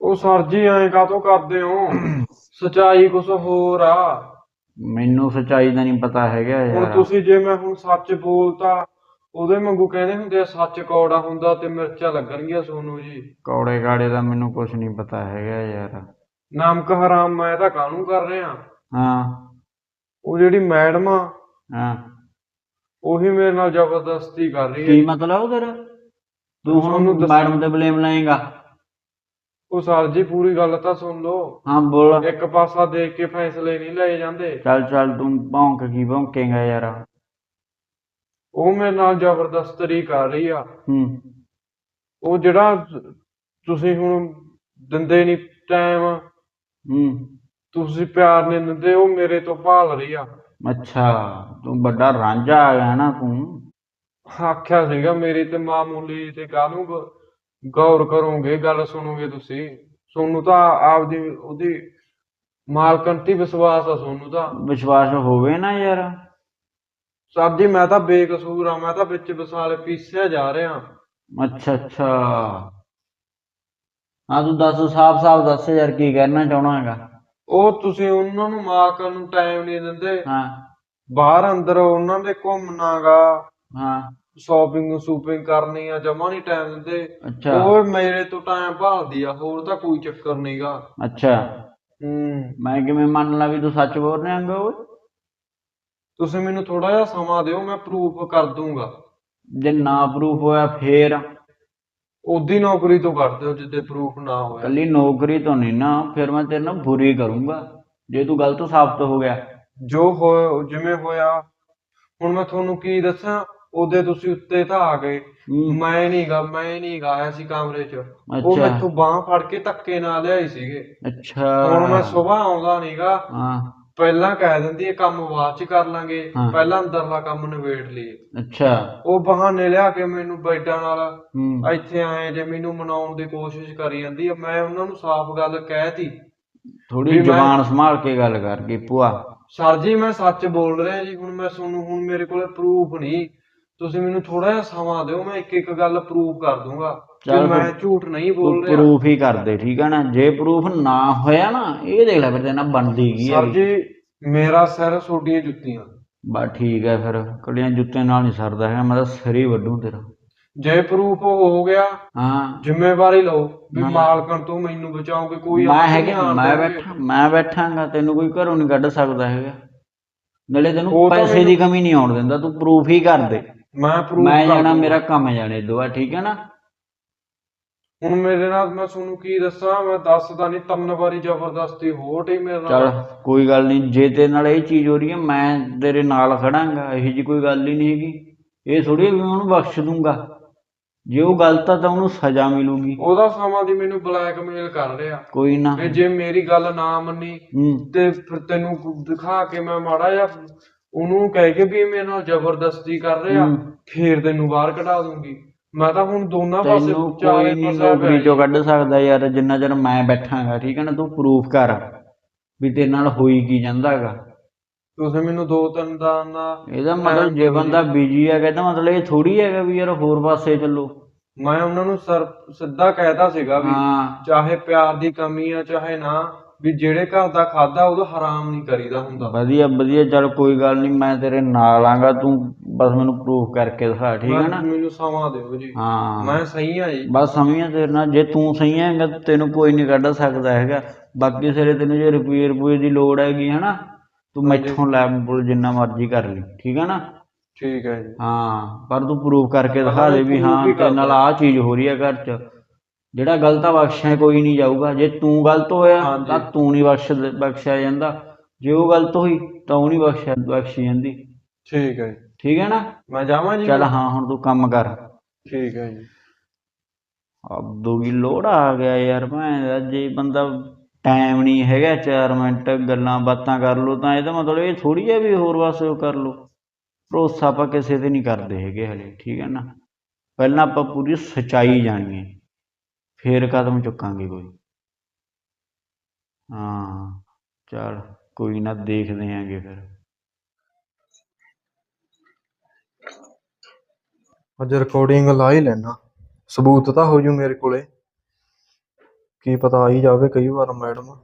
[SPEAKER 1] ਉਹ ਸਰ ਜੀ ਐਂ ਕਾਤੋਂ ਕਰਦੇ ਹੋ? ਸਚਾਈ ਕੁਛ ਹੋਰ ਆ।
[SPEAKER 2] ਮੈਨੂੰ ਸੱਚਾਈ ਦਾ ਨਹੀਂ ਪਤਾ ਹੈਗਾ
[SPEAKER 1] ਹੁਣ
[SPEAKER 2] ਯਾਰ
[SPEAKER 1] ਤੁਸੀਂ ਜੇ ਮੈਂ ਹੁਣ ਸੱਚ ਬੋਲਤਾ ਉਹਦੇ ਵਾਂਗੂ ਕਹਿੰਦੇ ਹੁੰਦੇ ਆ ਸੱਚ ਕੌੜਾ ਹੁੰਦਾ ਤੇ ਮਿਰਚਾਂ ਲੱਗਣਗੀਆਂ ਸੋਨੂੰ ਜੀ।
[SPEAKER 2] ਕੌੜੇ ਕਾੜੇ ਦਾ ਮੈਨੂੰ ਕੁਝ ਨਹੀਂ ਪਤਾ ਹੈਗਾ ਯਾਰ।
[SPEAKER 1] ਨਮਕ ਹਰਾਮ ਮੈਂ ਤਾਂ ਕਾਹਨੂੰ ਕਰ ਰਿਹਾ?
[SPEAKER 2] ਹਾਂ।
[SPEAKER 1] ਉਹ ਜਿਹੜੀ ਮੈਡਮ ਆ
[SPEAKER 2] ਹਾਂ।
[SPEAKER 1] ਉਹੀ ਮੇਰੇ ਨਾਲ ਜ਼ਬਰਦਸਤੀ ਕਰ ਰਹੀ
[SPEAKER 2] ਕੀ
[SPEAKER 1] ਹੈ
[SPEAKER 2] ਮਤਲਬ ਤੇਰਾ ਤੂੰ
[SPEAKER 1] ਤੁਹਾਨੂੰ
[SPEAKER 2] ਹੁਣ
[SPEAKER 1] ਦੱਸਾਂ।
[SPEAKER 2] ਮੈਡਮ ਤੇ ਬਲੇਮ ਲਾਏਗਾ।
[SPEAKER 1] ਉਹ ਸਰ ਜੀ ਪੂਰੀ ਗੱਲ ਤਾਂ ਸੁਣ ਲਓ।
[SPEAKER 2] ਹਾਂ ਬੋਲ।
[SPEAKER 1] ਇੱਕ ਪਾਸਾ ਦੇਖ ਕੇ ਫੈਸਲੇ ਨਹੀਂ ਲਏ ਜਾਂਦੇ।
[SPEAKER 2] ਚੱਲ ਚੱਲ ਤੂੰ ਭੌਂਕ ਕੀ ਭੌਂਕੇਗਾ ਯਾਰ।
[SPEAKER 1] ਉਹ ਮੇਰੇ ਨਾਲ ਜ਼ਬਰਦਸਤਰੀ ਕਰ ਰਹੀ ਆ।
[SPEAKER 2] ਹੂੰ।
[SPEAKER 1] ਉਹ ਜਿਹੜਾ ਤੁਸੀਂ ਹੁਣ ਦਿੰਦੇ ਨਹੀਂ ਟਾਈਮ
[SPEAKER 2] ਹੂੰ।
[SPEAKER 1] ਤੁਸੀਂ ਪਿਆਰ ਨਹੀਂ ਦਿੰਦੇ ਉਹ ਮੇਰੇ ਤੋਂ ਭਾਲ ਰਹੀ ਆ।
[SPEAKER 2] ਅੱਛਾ ਤੂੰ ਵੱਡਾ ਰਾਂਝਾ ਆ ਗਿਆ ਨਾ ਤੂੰ।
[SPEAKER 1] ਆਖਿਆ ਸੀਗਾ ਮੇਰੀ ਤੇ ਮਾਮੂਲੀ ਤੇ ਕਾਹਨੂੰ ਗੌਰ ਕਰੋਗੇ ਗੱਲ ਸੁਣੋਗੇ ਤੁਸੀਂ। ਸੋਨੂੰ ਤਾਂ ਆਪਦੀ ਉਹਦੀ ਮਾਲਕਨ ਤੇ ਵਿਸ਼ਵਾਸ ਆ ਸੋਨੂੰ ਤਾਂ।
[SPEAKER 2] ਵਿਸ਼ਵਾਸ ਹੋਵੇ ਨਾ ਯਾਰ।
[SPEAKER 1] ਸਰ ਜੀ ਮੈਂ ਤਾਂ ਬੇਕਸੂਰ ਆ ਮੈਂ ਤਾਂ ਵਿੱਚ ਵਿਸਾਲੇ ਪੀਸਿਆ ਜਾ ਰਿਹਾ।
[SPEAKER 2] ਅੱਛਾ ਅੱਛਾ। ਹਾਂ ਤੂੰ ਦੱਸ ਸਾਫ਼-ਸਾਫ਼ ਦੱਸ ਯਾਰ ਕੀ ਕਹਿਣਾ ਚਾਹਣਾ ਹੈਗਾ?
[SPEAKER 1] ਉਹ ਤੁਸੀਂ ਉਹਨਾਂ ਨੂੰ ਮਾਲਕਨ ਨੂੰ ਟਾਈਮ ਨਹੀਂ ਦਿੰਦੇ।
[SPEAKER 2] ਹਾਂ।
[SPEAKER 1] ਬਾਹਰ ਅੰਦਰ ਉਹਨਾਂ ਦੇ ਘੁੰਮਣਾਗਾ।
[SPEAKER 2] ਹਾਂ।
[SPEAKER 1] ਸ਼ਾਪਿੰਗ ਸ਼ੂਪਿੰਗ ਕਰਨੀ ਆ ਜਮਾ ਨਹੀਂ ਟਾਈਮ ਦਿੰਦੇ।
[SPEAKER 2] ਅੱਛਾ।
[SPEAKER 1] ਉਹ ਮੇਰੇ ਤੋਂ ਟਾਈਮ ਭਾਲਦੀ ਆ ਹੋਰ ਤਾਂ ਕੋਈ ਚੱਕਰ ਨਹੀਂਗਾ
[SPEAKER 2] ਅੱਛਾ।
[SPEAKER 1] ਹੂੰ।
[SPEAKER 2] ਮੈਂ ਕਿਵੇਂ ਮੰਨ ਲਾ ਵੀ ਤੂੰ ਸੱਚ ਬੋਲ ਰਿਹਾ ਹੈਗਾ ਓਏ?
[SPEAKER 1] ਤੁਸੀਂ ਮੈਨੂੰ ਥੋੜਾ ਜਿਹਾ ਸਮਾਂ ਦਿਓ ਮੈਂ ਪ੍ਰੂਫ ਕਰ ਦੂੰਗਾ।
[SPEAKER 2] ਜੇ ਨਾ ਪ੍ਰੂਫ ਹੋਇਆ ਫੇਰ?
[SPEAKER 1] ਉਹਦੀ ਨੌਕਰੀ ਤੋਂ ਕਰ ਦਿਓ ਜਿੱਦੇ ਪ੍ਰੂਫ ਨਾ ਹੋਇਆ।
[SPEAKER 2] ਕੱਲੀ ਨੌਕਰੀ ਤੋਂ ਨਹੀਂ ਨਾ ਫਿਰ ਮੈਂ ਤੇਰੇ ਨਾਲ ਬੁਰੀ ਕਰੂੰਗਾ। ਜੇ ਤੂੰ ਗਲਤ ਸਾਬਤ ਹੋ ਗਿਆ।
[SPEAKER 1] ਜੋ ਹੋਇਆ ਜਿਵੇਂ ਹੋਇਆ ਹੁਣ ਮੈਂ ਤੁਹਾਨੂੰ ਕੀ ਦੱਸਾਂ? ਉਹਦੇ ਤੁਸੀਂ ਉੱਤੇ ਤਾਂ ਆ ਗਏ
[SPEAKER 2] ਹੂੰ,
[SPEAKER 1] ਮੈਂ ਨਹੀਂਗਾ ਮੈਂ ਨਹੀਂ ਆਇਆ ਸੀ ਕਮਰੇ 'ਚ। ਉਹ
[SPEAKER 2] ਅੱਛਾ।
[SPEAKER 1] ਮੈਥੋਂ ਬਾਹ ਫੜ ਕੇ ਧੱਕੇ ਨਾਲ ਲਿਆਈ ਸੀਗੇ।
[SPEAKER 2] ਅੱਛਾ।
[SPEAKER 1] ਹੁਣ ਮੈਂ ਸਵੇਰ ਆਉਂਦਾ ਨਹੀਂਗਾ
[SPEAKER 2] ਹਾਂ।
[SPEAKER 1] ਪਹਿਲਾਂ ਕਹਿ ਦਿੰਦੀ ਇਹ ਕੰਮ ਬਾਅਦ 'ਚ ਕਰ ਲਾਂਗੇ।
[SPEAKER 2] ਹਾਂ।
[SPEAKER 1] ਪਹਿਲਾਂ ਅੰਦਰਲਾ ਕੰਮ ਨਿਬੇੜ ਲਈਏ।
[SPEAKER 2] ਅੱਛਾ।
[SPEAKER 1] ਉਹ ਬਹਾਨੇ ਲਿਆ ਕੇ ਮੈਨੂੰ ਬੈਡਾਂ ਨਾਲ।
[SPEAKER 2] ਹੂੰ।
[SPEAKER 1] ਇੱਥੇ ਆਏ ਜੇ ਮੈਨੂੰ ਮਨਾਉਣ ਦੀ ਕੋਸ਼ਿਸ਼ ਕਰੀ ਜਾਂਦੀ ਆ। ਮੈਂ ਉਹਨਾਂ ਨੂੰ ਸਾਫ਼ ਗੱਲ ਕਹਿਤੀ।
[SPEAKER 2] ਥੋੜੀ
[SPEAKER 1] ਵੀ ਮੈਂ-
[SPEAKER 2] ਜ਼ੁਬਾਨ ਸੰਭਾਲ ਕੇ ਗੱਲ ਕਰ ਕੇ ਭੂਆ।
[SPEAKER 1] ਸਰ ਜੀ ਮੈਂ ਸੱਚ ਬੋਲ ਰਿਹਾ ਜੀ। ਹੁਣ ਮੈਂ ਤੁਹਾਨੂੰ ਹੁਣ ਮੇਰੇ ਕੋਲੇ ਪ੍ਰੂਫ ਨਹੀਂ। ਤੁਸੀਂ ਮੈਨੂੰ ਥੋੜਾ ਜਿਹਾ ਸਮਾਂ ਦਿਓ ਮੈਂ ਇੱਕ ਇੱਕ ਗੱਲ ਪ੍ਰੂਫ ਕਰ ਦੂੰਗਾ। ਕਿ
[SPEAKER 2] ਚੱਲ
[SPEAKER 1] ਮੈਂ ਝੂਠ ਨਹੀਂ ਬੋਲ ਰਿਹਾ।
[SPEAKER 2] ਪ੍ਰੂਫ ਹੀ ਕਰ ਦੇ ਠੀਕ ਹੈ ਨਾ? ਜੇ ਪ੍ਰੂਫ ਨਾ ਹੋਇਆ ਨਾ ਇਹ ਦੇਖ ਲੈ ਫਿਰ ਤੇਰੇ ਨਾਲ ਬਣਦੀ ਕੀ
[SPEAKER 1] ਸਰ
[SPEAKER 2] ਹੈ
[SPEAKER 1] ਜੀ ਮੇਰਾ ਸਿਰ ਛੋਟੀਆਂ ਜੁੱਤੀਆਂ।
[SPEAKER 2] ਬਸ ਠੀਕ ਹੈ ਫਿਰ ਕੜੀਆਂ ਜੁੱਤੇ ਨਾਲ ਨਹੀਂ ਸਰਦਾ ਹੈਗਾ ਮੈਂ ਤਾਂ ਸਿਰ ਹੀ ਵੱਢੂ ਤੇਰਾ।
[SPEAKER 1] ਜੇ ਪ੍ਰੂਫ ਹੋ ਗਿਆ
[SPEAKER 2] ਹਾਂ।
[SPEAKER 1] ਜ਼ਿੰਮੇਵਾਰੀ ਲਓ ਵੀ
[SPEAKER 2] ਨਾ।
[SPEAKER 1] ਮਾਲਕਣ ਤੋਂ ਮੈਨੂੰ ਬਚਾਓਗੇ ਕੋਈ
[SPEAKER 2] ਮੈਂ
[SPEAKER 1] ਆਪਣੀ
[SPEAKER 2] ਹੈਗਾ ਮੈਂ
[SPEAKER 1] ਦੇਵੇ।
[SPEAKER 2] ਬੈਠਾ ਮੈਂ ਬੈਠਾਂਗਾ ਤੈਨੂੰ ਕੋਈ ਘਰੋਂ ਨਹੀਂ ਕੱਢ ਸਕਦਾ ਹੈਗਾ। ਨਾਲੇ ਤੈਨੂੰ
[SPEAKER 1] ਉਹ ਤਾਂ
[SPEAKER 2] ਪੈਸੇ ਦੀ
[SPEAKER 1] ਮੈਨੂੰ-
[SPEAKER 2] ਕਮੀ ਨਹੀਂ ਆਉਣ ਦਿੰਦਾ ਤੂੰ ਪ੍ਰੂਫ ਹੀ ਕਰ ਦੇ।
[SPEAKER 1] ਮੈਂ ਪ੍ਰੂਫ
[SPEAKER 2] ਮੈਂ ਜਾਣਾ ਮੇਰਾ ਕੰਮ ਜਾਣੇ ਦੁਆ ਠੀਕ ਹੈ ਨਾ?
[SPEAKER 1] ਹੁਣ ਮੇਰੇ ਨਾਲ ਮੈਂ ਤੁਹਾਨੂੰ ਕੀ ਦੱਸਾਂ ਮੈਂ ਦੱਸਦਾ ਨਹੀਂ ਤਿੰਨ ਵਾਰੀ ਜ਼ਬਰਦਸਤੀ ਹੋਟ ਹੀ ਮੇਰੇ
[SPEAKER 2] ਚਲ
[SPEAKER 1] ਨਾਲ
[SPEAKER 2] ਕੋਈ ਗੱਲ ਨਹੀਂ ਜੇ ਤੇਰੇ ਨਾਲ ਇਹ ਚੀਜ਼ ਹੋ ਰਹੀ ਹੈ ਮੈਂ ਤੇਰੇ ਨਾਲ ਖੜਾਂਗਾ ਇਹੋ ਜੀ ਕੋਈ ਗੱਲ ਹੀ ਨਹੀਂ ਹੈਗੀ। ਇਹ ਥੋੜੀ ਵੀ ਮੈਂ ਉਹਨੂੰ ਬਖਸ਼ ਦੂੰਗਾ। ਜੇ ਉਹ ਗਲਤ ਆ ਤਾਂ ਉਹਨੂੰ ਸਜ਼ਾ ਮਿਲੂਗੀ।
[SPEAKER 1] ਉਹਦਾ ਸਮਾਂ ਦੀ ਮੈਨੂੰ ਬਲੈਕਮੇਲ ਕਰ ਰਿਹਾ।
[SPEAKER 2] ਕੋਈ ਨਾ।
[SPEAKER 1] ਤੇ ਜੇ ਮੇਰੀ ਗੱਲ ਨਾ ਮੰਨੀ
[SPEAKER 2] ਹੂੰ।
[SPEAKER 1] ਤੇ ਫਿਰ ਤੈਨੂੰ ਦਿਖਾ ਕੇ ਮੈਂ ਮਾੜਾ ਜਿਹਾ ਉਹਨੂੰ ਕਹਿ ਕੇ ਵੀ ਮੇਰੇ ਨਾਲ ਜ਼ਬਰਦਸਤੀ ਕਰ ਰਿਹਾ
[SPEAKER 2] ਹੂੰ।
[SPEAKER 1] ਫੇਰ ਤੈਨੂੰ ਬਾਹਰ ਕਢਾ ਦੂੰਗੀ। ਮੈਂ ਤਾਂ ਹੁਣ ਦੋਨਾਂ ਪਾਸੇ
[SPEAKER 2] ਤੈਨੂੰ ਕੋਈ ਨਹੀਂ
[SPEAKER 1] ਪਾਸੇ
[SPEAKER 2] ਨੌਕਰੀ ਚੋਂ ਕੱਢ ਸਕਦਾ ਯਾਰ ਜਿੰਨਾ ਚਿਰ ਮੈਂ ਬੈਠਾਂਗਾ ਠੀਕ ਹੈ ਨਾ? ਤੂੰ ਪ੍ਰੂਫ ਕਰ ਵੀ ਤੇਰੇ ਨਾਲ ਹੋਈ ਕੀ ਜਾਂਦਾਗਾ
[SPEAKER 1] ਤੁਸੀਂ ਮੈਨੂੰ ਦੋ ਤਿੰਨ ਦਾ ਨਾ
[SPEAKER 2] ਇਹਦਾ ਮਤਲਬ ਜੇ ਬੰਦਾ ਬਿਜ਼ੀ ਹੈਗਾ ਤਾਂ ਮਤਲਬ ਇਹ ਥੋੜੀ ਹੈਗਾ ਵੀ ਯਾਰ ਹੋਰ ਪਾਸੇ ਚੱਲੋ।
[SPEAKER 1] ਮੈਂ ਉਹਨਾਂ ਨੂੰ ਸਰ ਸਿੱਧਾ ਕਹਿਤਾ ਸੀਗਾ ਵੀ
[SPEAKER 2] ਹਾਂ।
[SPEAKER 1] ਚਾਹੇ ਪਿਆਰ ਦੀ ਕਮੀ ਆ ਚਾਹੇ ਨਾ ਵੀ ਜਿਹੜੇ ਘਰ ਦਾ ਖਾਦਾ ਉਹਦਾ ਹਰਾਮ ਨਹੀਂ ਕਰੀਦਾ ਹੁੰਦਾ।
[SPEAKER 2] ਵਧੀਆ ਵਧੀਆ ਚੱਲ ਕੋਈ ਗੱਲ ਨਹੀਂ ਮੈਂ ਤੇਰੇ ਨਾਲ ਆਂਗਾ ਤੂੰ ਬਸ ਮੈਨੂੰ ਪ੍ਰੂਫ ਕਰਕੇ ਦਿਖਾ ਠੀਕ ਹੈ ਨਾ?
[SPEAKER 1] ਮੈਨੂੰ ਸਮਾਂ ਦਿਓ ਜੀ।
[SPEAKER 2] ਹਾਂ।
[SPEAKER 1] ਮੈਂ ਸਹੀ ਆ ਜੀ।
[SPEAKER 2] ਬਸ ਸਮਝਿਆ ਤੇਰੇ ਨਾਲ ਜੇ ਤੂੰ ਸਹੀ ਹੈਗਾ ਤੈਨੂੰ ਕੋਈ ਨਹੀਂ ਕੱਢ ਸਕਦਾ ਹੈਗਾ। ਬਾਕੀ ਸਿਰੇ ਤੈਨੂੰ ਜੇ ਰੁਪਏ ਰੁਪਏ ਦੀ ਲੋੜ ਹੈਗੀ ਹਨਾ? ਤੂੰ ਮੈਥੋਂ ਲੈ ਬੋਲ ਜਿੰਨਾ ਮਰਜ਼ੀ ਕਰ ਲਈ ਠੀਕ ਹੈ ਨਾ?
[SPEAKER 1] ਠੀਕ ਹੈ ਜੀ।
[SPEAKER 2] ਹਾਂ ਪਰ ਤੂੰ ਪ੍ਰੂਫ ਕਰਕੇ ਦਿਖਾ
[SPEAKER 1] ਹਾਂ,
[SPEAKER 2] ਦੇ ਵੀ ਹਾਂ ਤੇਰੇ ਨਾਲ। ਆਹ ਚੀਜ਼ ਹੋ ਰਹੀ ਹੈ ਘਰ 'ਚ। ਜਿਹੜਾ ਗਲਤ ਆ ਬਖਸ਼ਿਆ ਕੋਈ ਨਹੀਂ ਜਾਊਗਾ। ਜੇ ਤੂੰ ਗਲਤ ਹੋਇਆ
[SPEAKER 1] ਹਾਂਜੀ।
[SPEAKER 2] ਤਾਂ ਤੂੰ ਨਹੀਂ ਬਖਸ਼ ਬਖਸ਼ਿਆ ਜਾਂਦਾ। ਜੇ ਉਹ ਗਲਤ ਹੋਈ ਤਾਂ ਉਹ ਨਹੀਂ ਬਖਸ਼ਿਆ ਬਖਸ਼ੀ ਜਾਂਦੀ।
[SPEAKER 1] ਠੀਕ ਹੈ ਜੀ।
[SPEAKER 2] ਠੀਕ ਹੈ ਨਾ?
[SPEAKER 1] ਮੈਂ ਜਾਵਾਂ ਜੀ?
[SPEAKER 2] ਚੱਲ ਹਾਂ ਹੁਣ ਤੂੰ ਕੰਮ ਕਰ।
[SPEAKER 1] ਠੀਕ ਹੈ ਜੀ।
[SPEAKER 2] ਅਬਦੂ ਕੀ ਲੋੜ ਆ ਗਿਆ ਯਾਰ ਮੈਂ ਜੇ ਬੰਦਾ ਟਾਈਮ ਨਹੀਂ ਹੈਗਾ 4 ਮਿੰਟ ਗੱਲਾਂ ਬਾਤਾਂ ਕਰ ਲੋ ਤਾਂ ਇਹਦਾ ਮਤਲਬ ਇਹ ਥੋੜੀ ਹੈ ਵੀ ਹੋਰ ਪਾਸੇ ਉਹ ਕਰ ਲੋ ਭਰੋਸਾ ਆਪਾਂ ਕਿਸੇ ਤੇ ਨਹੀਂ ਕਰਦੇ ਹੈਗੇ ਹਲੇ ਠੀਕ ਹੈ ਨਾ? ਪਹਿਲਾਂ ਆਪਾਂ ਪੂਰੀ ਸਚਾਈ ਜਾਣੀਏ। ਫੇਰ ਕਦਮ ਚੁੱਕਾਂਗੇ ਕੋਈ। ਹਾਂ ਚਲ ਕੋਈ ਨਾ ਦੇਖਦੇ ਆਂਗੇ ਫਿਰ।
[SPEAKER 1] ਅੱਜ ਰਿਕਾਰਡਿੰਗ ਲਾ ਹੀ ਲੈਣਾ ਸਬੂਤ ਤਾਂ ਹੋ ਜੂ ਮੇਰੇ ਕੋਲੇ। ਕੀ ਪਤਾ ਆ ਹੀ ਜਾਵੇ ਕਈ ਵਾਰ ਮੈਡਮ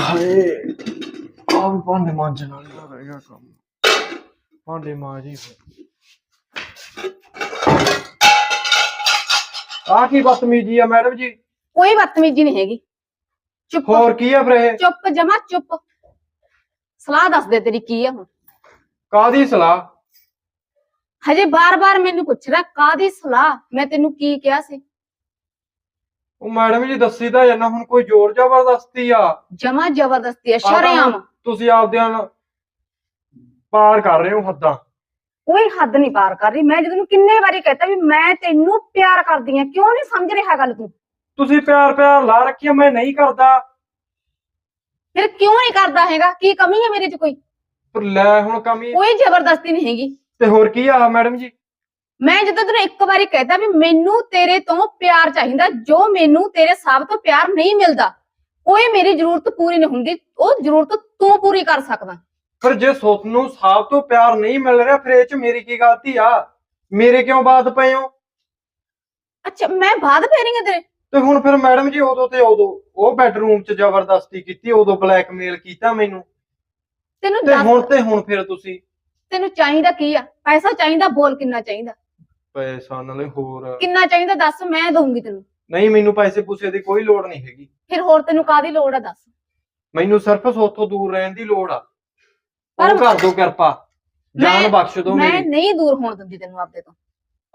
[SPEAKER 1] ਹਾਏ ਆ ਵੀ ਭਾਂਡੇ ਮਾਂਜਣ ਵਾਲਾ ਰਹਿ ਗਿਆ ਕੰਮ ਭਾਂਡੇ ਮਾਂਜੀ ਆ ਕੀ ਬਦਤਮੀਜੀ ਆ ਮੈਡਮ ਜੀ?
[SPEAKER 3] ਕੋਈ ਬਦਤਮੀਜੀ ਨਹੀਂ ਹੈਗੀ। ਚੁੱਪ।
[SPEAKER 1] ਹੋਰ ਕੀ ਆ ਫਿਰ ਇਹ?
[SPEAKER 3] ਚੁੱਪ ਜਮਾ ਚੁੱਪ। ਸਲਾਹ ਦੱਸ ਦੇ ਤੇਰੀ ਕੀ ਆ ਹੁਣ।
[SPEAKER 1] ਕਾਦੀ ਸਲਾਹ?
[SPEAKER 3] ਹਜੇ ਬਾਰ-ਬਾਰ ਮੈਨੂੰ ਪੁੱਛ ਰਿਹਾ ਕਾਦੀ ਸਲਾਹ? ਮੈਂ ਤੈਨੂੰ ਕੀ ਕਿਹਾ ਸੀ?
[SPEAKER 1] ਉਹ ਮੈਡਮ ਜੀ ਦੱਸੀ ਤਾਂ ਜਨਾ ਹੁਣ ਕੋਈ ਜ਼ੋਰ ਜ਼ਬਰਦਸਤੀ ਆ।
[SPEAKER 3] ਜਮਾ ਜ਼ਬਰਦਸਤੀ ਹੈ
[SPEAKER 1] ਆਹ ਤਾਂ
[SPEAKER 3] ਸ਼ਰੇਆਮ।
[SPEAKER 1] ਹੁਣ ਤੁਸੀਂ ਆਪਦਿਆਂ ਨਾਲ ਪਾਰ ਕਰ ਰਹੇ ਹੋ ਹੱਦਾਂ।
[SPEAKER 3] ਕੋਈ ਹੱਦ ਨਹੀਂ ਪਾਰ ਕਰ ਰਹੀ। ਮੈਂ ਜਦੋਂ ਤੈਨੂੰ ਕਿੰਨੇ ਵਾਰੀ ਕਹਤਾ ਵੀ ਮੈਂ ਤੈਨੂੰ ਪਿਆਰ ਕਰਦੀ ਆ ਕਿਉਂ ਨਹੀਂ ਸਮਝ ਰਿਹਾ ਗੱਲ ਤੂੰ?
[SPEAKER 1] ਤੁਸੀਂ ਪਿਆਰ ਪਿਆਰ ਲਾ ਰੱਖਿਆ ਮੈਂ ਨਹੀਂ ਕਰਦਾ।
[SPEAKER 3] ਫਿਰ ਕਿਉਂ ਨਹੀਂ ਕਰਦਾ ਹੈਗਾ? ਕੀ ਕਮੀ ਹੈ ਮੇਰੇ 'ਚ ਕੋਈ?
[SPEAKER 1] ਪਰ ਲੈ ਹੁਣ ਕਮੀ।
[SPEAKER 3] ਕੋਈ ਜ਼ਬਰਦਸਤੀ ਨਹੀਂ ਹੈਗੀ।
[SPEAKER 1] ਤੇ ਹੋਰ ਕੀ ਆ ਮੈਡਮ ਜੀ?
[SPEAKER 3] ਮੈਂ ਜਦੋਂ ਤੈਨੂੰ ਇੱਕ ਵਾਰੀ ਕਹਿਤਾ ਵੀ ਮੈਨੂੰ ਤੇਰੇ ਤੋਂ ਪਿਆਰ ਚਾਹੀਦਾ ਜੋ ਮੈਨੂੰ ਤੇਰੇ ਸਭ ਤੋਂ ਪਿਆਰ ਨਹੀਂ ਮਿਲਦਾ ਕੋਈ ਮੇਰੀ ਜ਼ਰੂਰਤ ਪੂਰੀ ਨਹੀਂ ਹੁੰਦੀ ਉਹ ਜ਼ਰੂਰਤ ਤੂੰ ਪੂਰੀ ਕਰ ਸਕਦਾ।
[SPEAKER 1] ਪਰ ਜੇ ਸੋਤ ਨੂੰ ਸਾਫ਼ ਤੋਂ ਪਿਆਰ ਨਹੀਂ ਮਿਲ ਰਿਹਾ ਫਿਰ ਇਹ ਚ ਮੇਰੀ ਕੀ ਗਲਤੀ ਆ? ਮੇਰੇ ਕਿਉਂ ਬਾਤ ਪਏ ਹੋ?
[SPEAKER 3] ਅੱਛਾ ਮੈਂ ਬਾਅਦ ਫੇਰਿੰਗ ਤੇਰੇ?
[SPEAKER 1] ਤੇ ਹੁਣ ਫਿਰ ਮੈਡਮ ਜੀ ਉਦੋਂ ਤੇ ਉਦੋਂ ਉਹ ਬੈਡਰੂਮ 'ਚ ਜ਼ਬਰਦਸਤੀ ਕੀਤੀ ਉਦੋਂ ਬਲੈਕਮੇਲ ਕੀਤਾ ਮੈਨੂੰ।
[SPEAKER 3] ਤੈਨੂੰ
[SPEAKER 1] ਤੇ
[SPEAKER 3] ਦੱਸ
[SPEAKER 1] ਹੁਣ ਤੇ ਹੁਣ ਫਿਰ ਤੁਸੀਂ।
[SPEAKER 3] ਤੈਨੂੰ ਚਾਹੀਦਾ ਕੀ ਆ? ਪੈਸਾ ਚਾਹੀਦਾ ਬੋਲ ਕਿੰਨਾ ਚਾਹੀਦਾ?
[SPEAKER 1] ਪੈਸਾ ਨਾਲੇ ਹੋਰ।
[SPEAKER 3] ਕਿੰਨਾ ਚਾਹੀਦਾ ਦੱਸ ਮੈਂ ਦਊਂਗੀ ਤੈਨੂੰ।
[SPEAKER 1] ਨਹੀਂ ਮੈਨੂੰ ਪੈਸੇ ਪੂਸੇ ਦੀ ਕੋਈ ਲੋੜ ਨਹੀਂ ਹੈਗੀ।
[SPEAKER 3] ਫਿਰ ਹੋਰ ਤੈਨੂੰ ਕਾਦੀ ਲੋੜ ਆ ਦੱਸ?
[SPEAKER 1] ਮੈਨੂੰ ਸਿਰਫ ਸੋਥੋਂ ਦੂਰ ਰਹਿਣ ਦੀ ਲੋੜ ਆ।
[SPEAKER 3] ਪਰ-
[SPEAKER 1] ਉਹ ਕਰ ਦੋ ਕਿਰਪਾ। ਜਾਨ
[SPEAKER 3] ਮੈਂ-
[SPEAKER 1] ਬਖਸ਼ ਦੋ
[SPEAKER 3] ਮੈਂ
[SPEAKER 1] ਮੇਰੀ।
[SPEAKER 3] ਨਹੀਂ ਦੂਰ ਹੋਣ ਦਿੰਦੀ ਤੈਨੂੰ ਆਪਦੇ ਤੋਂ।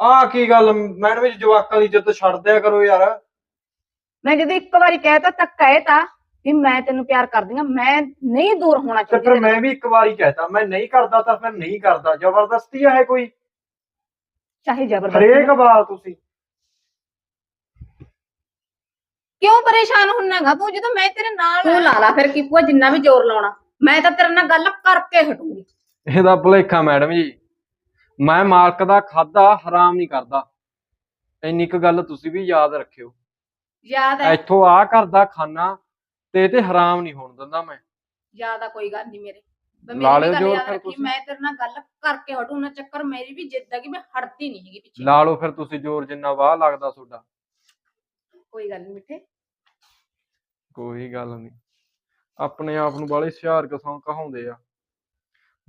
[SPEAKER 1] ਆਹ ਕੀ ਗੱਲ ਮੈਡਮ ਜੀ ਜਵਾਕਾਂ ਦੀ ਇੱਜ਼ਤ ਛੱਡ ਦਿਆ ਕਰੋ ਯਾਰ।
[SPEAKER 3] ਮੈਂ ਜਦੋਂ ਇੱਕ ਵਾਰੀ ਕਹਿਤਾ ਤਾਂ ਕਹਿਤਾ ਵੀ ਮੈਂ ਤੈਨੂੰ ਪਿਆਰ ਕਰਦੀ ਆ ਮੈਂ ਨਹੀਂ ਦੂਰ ਹੋਣਾ
[SPEAKER 1] ਤੇ
[SPEAKER 3] ਚਾਹੁੰਦੀ
[SPEAKER 1] ਫਿਰ ਮੈਂ ਵੀ ਇੱਕ ਵਾਰੀ ਕਹਿਤਾ ਮੈਂ ਨਹੀਂ ਕਰਦਾ ਤਾਂ ਫਿਰ ਨਹੀਂ ਕਰਦਾ ਜ਼ਬਰਦਸਤੀ ਆ ਹੈ ਕੋਈ।
[SPEAKER 3] ਚਾਹੇ ਜ਼ਬਰਦਸਤੀ
[SPEAKER 1] ਹਰੇਕ ਵਾਰ ਤੁਸੀਂ।
[SPEAKER 3] ਕਿਉਂ ਪਰੇਸ਼ਾਨ ਹੁੰਨਾਗਾ ਤੂੰ? ਜਦੋਂ ਮੈਂ ਤੇਰੇ ਨਾਲ ਤੂੰ ਲਾ ਲਾ ਫਿਰ ਕੀ ਪੂਆ ਜਿੰਨਾ ਵੀ ਜ਼ੋਰ ਲਾਉਣਾ। ਮੈਂ ਤਾਂ ਤੇਰੇ ਨਾਲ ਗੱਲ ਕਰਕੇ ਹਟੂੰਗੀ।
[SPEAKER 1] ਇਹਦਾ ਭੁਲੇਖਾ ਮੈਡਮ ਜੀ ਮੈਂ ਮਾਲਕ ਦਾ ਖਾਦਾ ਹਰਾਮ ਨਹੀਂ ਕਰਦਾ। ਇੰਨੀ ਕੁ ਗੱਲ ਤੁਸੀਂ ਵੀ ਯਾਦ ਰੱਖਿਓ।
[SPEAKER 3] ਯਾਦ ਹੈ।
[SPEAKER 1] ਇੱਥੋਂ ਆ ਘਰ ਦਾ ਖਾਣਾ ਤੇ ਇਹ ਤੇ ਹਰਾਮ ਨਹੀਂ ਹੋਣ ਦਿੰਦਾ ਮੈਂ।
[SPEAKER 3] ਯਾਦ ਆ ਕੋਈ ਗੱਲ ਨਹੀਂ ਮੇਰੇ। ਮੈਂ
[SPEAKER 1] ਲਾ
[SPEAKER 3] ਮੇਰੀ
[SPEAKER 1] ਲਿਓ
[SPEAKER 3] ਵੀ ਗੱਲ
[SPEAKER 1] ਜ਼ੋਰ ਫਿਰ ਤੁਸੀਂ।
[SPEAKER 3] ਮੈਂ ਤੇਰੇ ਨਾਲ ਗੱਲ ਕਰਕੇ ਹਟੂ ਨਾ ਚੱਕਰ ਮੇਰੀ ਵੀ ਜਿੱਦ ਆ ਕਿ ਮੈਂ ਹਟਦੀ ਨਹੀਂ ਹੈਗੀ ਪਿੱਛੇ।
[SPEAKER 1] ਲਾ ਲਓ ਫਿਰ ਤੁਸੀਂ ਜ਼ੋਰ ਜਿੰਨਾ ਵਾਹ ਲੱਗਦਾ ਤੁਹਾਡਾ।
[SPEAKER 3] ਕੋਈ ਗੱਲ ਨਹੀਂ ਮਿੱਠੇ।
[SPEAKER 1] ਕੋਈ ਗੱਲ ਨਹੀਂ ਆਪਣੇ ਆਪ ਨੂੰ ਬਾਲੇ ਹੁਸ਼ਿਆਰ ਕਸੋਂ ਕਹਾਉਂਦੇ ਆ।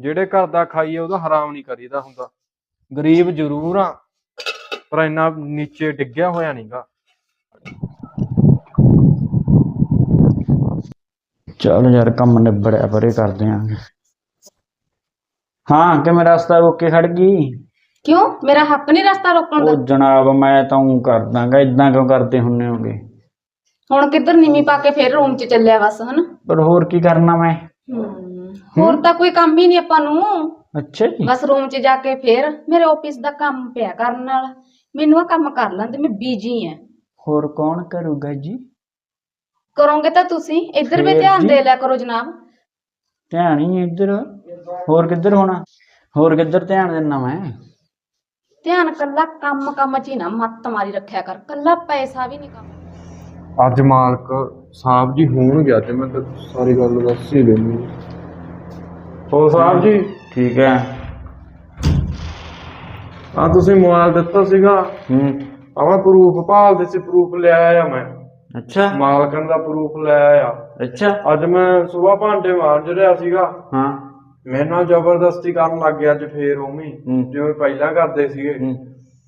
[SPEAKER 1] ਜਿਹੜੇ ਘਰ ਦਾ ਖਾਈਏ ਉਹਦਾ ਹਰਾਮ ਨਹੀਂ ਕਰੀਦਾ ਹੁੰਦਾ। ਗਰੀਬ ਜ਼ਰੂਰ ਆ ਪਰ ਇੰਨਾ ਨੀਚੇ ਡਿੱਗਿਆ ਹੋਇਆ ਨਹੀਂਗਾ
[SPEAKER 2] ਚੱਲ ਯਾਰ ਕੰਮ ਨਿਬੜਿਆ ਪਰੇ ਕਰਦੇ ਆਂ। ਹਾਂ ਕਿ ਮੇਰਾ ਰਸਤਾ ਰੋਕ ਕੇ ਖੜ ਗਈ?
[SPEAKER 3] ਕਿਉਂ? ਮੇਰਾ ਹੱਕ ਨਹੀਂ ਰਸਤਾ ਰੋਕਣ ਦਾ।
[SPEAKER 2] ਉਹ ਜਨਾਬ ਮੈਂ ਤਾਂ ਊਂ ਕਰ ਦਾਂਗਾ ਇਦਾਂ ਕਿਉਂ ਕਰਦੇ ਹੁੰਨੇ ਹੋਗੇ?
[SPEAKER 3] ਹੁਣ ਕਿੱਧਰ ਨੀਵੀਂ ਪਾ ਕੇ ਫੇਰ ਰੂਮ 'ਚ ਚੱਲਿਆ ਬਸ ਹਨਾ?
[SPEAKER 2] ਪਰ ਹੋਰ ਕੀ ਕਰਨਾ ਮੈਂ?
[SPEAKER 3] ਹੋਰ ਤਾਂ ਕੋਈ ਕੰਮ ਹੀ ਨਹੀਂ ਆਪਾਂ ਨੂੰ।
[SPEAKER 2] ਅੱਛਾ ਜੀ।
[SPEAKER 3] ਬਸ ਰੂਮ 'ਚ ਜਾ ਕੇ ਫੇਰ ਮੇਰੇ ਆਫਿਸ ਦਾ ਕੰਮ ਪਿਆ ਕਰਨ ਵਾਲਾ ਮੈਨੂੰ ਆ ਕੰਮ ਕਰ ਲੈਂਦੇ ਮੈਂ ਬੀਜੀ ਆ।
[SPEAKER 2] ਹੋਰ ਕੌਣ ਕਰੂਗਾ ਜੀ?
[SPEAKER 3] ਕਰੋਗੇ ਤਾਂ ਤੁਸੀਂ ਇੱਧਰ ਵੀ
[SPEAKER 2] ਫੇਰ
[SPEAKER 3] ਧਿਆਨ
[SPEAKER 2] ਜੀ।
[SPEAKER 3] ਦੇ ਲਿਆ ਕਰੋ ਜਨਾਬ।
[SPEAKER 2] ਧਿਆਨ ਹੀ ਨੀ ਇੱਧਰ। ਹੋਰ ਕਿੱਧਰ ਹੋਣਾ? ਹੋਰ ਕਿੱਧਰ ਧਿਆਨ ਦੇਣਾ ਮੈਂ?
[SPEAKER 3] ਧਿਆਨ ਕੱਲਾ ਕੰਮ ਕੰਮ 'ਚ ਹੀ ਨਾ ਮੱਤ ਮਾਰੀ ਰੱਖਿਆ ਕਰ। ਕੱਲਾ ਪੈਸਾ ਵੀ ਨਹੀਂ ਕੰਮ
[SPEAKER 1] ਅੱਜ ਮਾਲਕ ਸਾਹਿਬ ਜੀ ਹੋਣਗੇ ਅੱਜ ਮੈਂ ਤਾਂ ਸਾਰੀ ਗੱਲ ਦੱਸ ਹੀ ਦੇਣੀ ਹੋ ਸਾਹਿਬ ਜੀ?
[SPEAKER 2] ਠੀਕ ਹੈ।
[SPEAKER 1] ਆ ਤੁਸੀਂ ਮੋਬਾਈਲ ਦਿੱਤਾ ਸੀਗਾ।
[SPEAKER 2] ਹੂੰ।
[SPEAKER 1] ਆਵਾ ਪ੍ਰੂਫ ਭਾਲਦੇ ਸੀ ਪ੍ਰੂਫ ਲੈ ਆਇਆ ਮੈਂ।
[SPEAKER 2] ਅੱਛਾ।
[SPEAKER 1] ਮਾਲਕਨ ਦਾ ਪ੍ਰੂਫ ਲੈ ਆਇਆ।
[SPEAKER 2] ਅੱਛਾ।
[SPEAKER 1] ਅੱਜ ਮੈਂ ਸਵੇਰ ਭਾਂਡੇ ਮਾਂਜ ਰਿਹਾ ਸੀਗਾ।
[SPEAKER 2] ਹਾਂ।
[SPEAKER 1] ਮੇਰੇ ਨਾਲ ਜ਼ਬਰਦਸਤੀ ਕਰਨ ਲੱਗ ਗਿਆ ਅੱਜ ਫੇਰ ਉਵੇਂ ਹੂੰ। ਜਿਵੇਂ ਪਹਿਲਾਂ ਕਰਦੇ ਸੀਗੇ।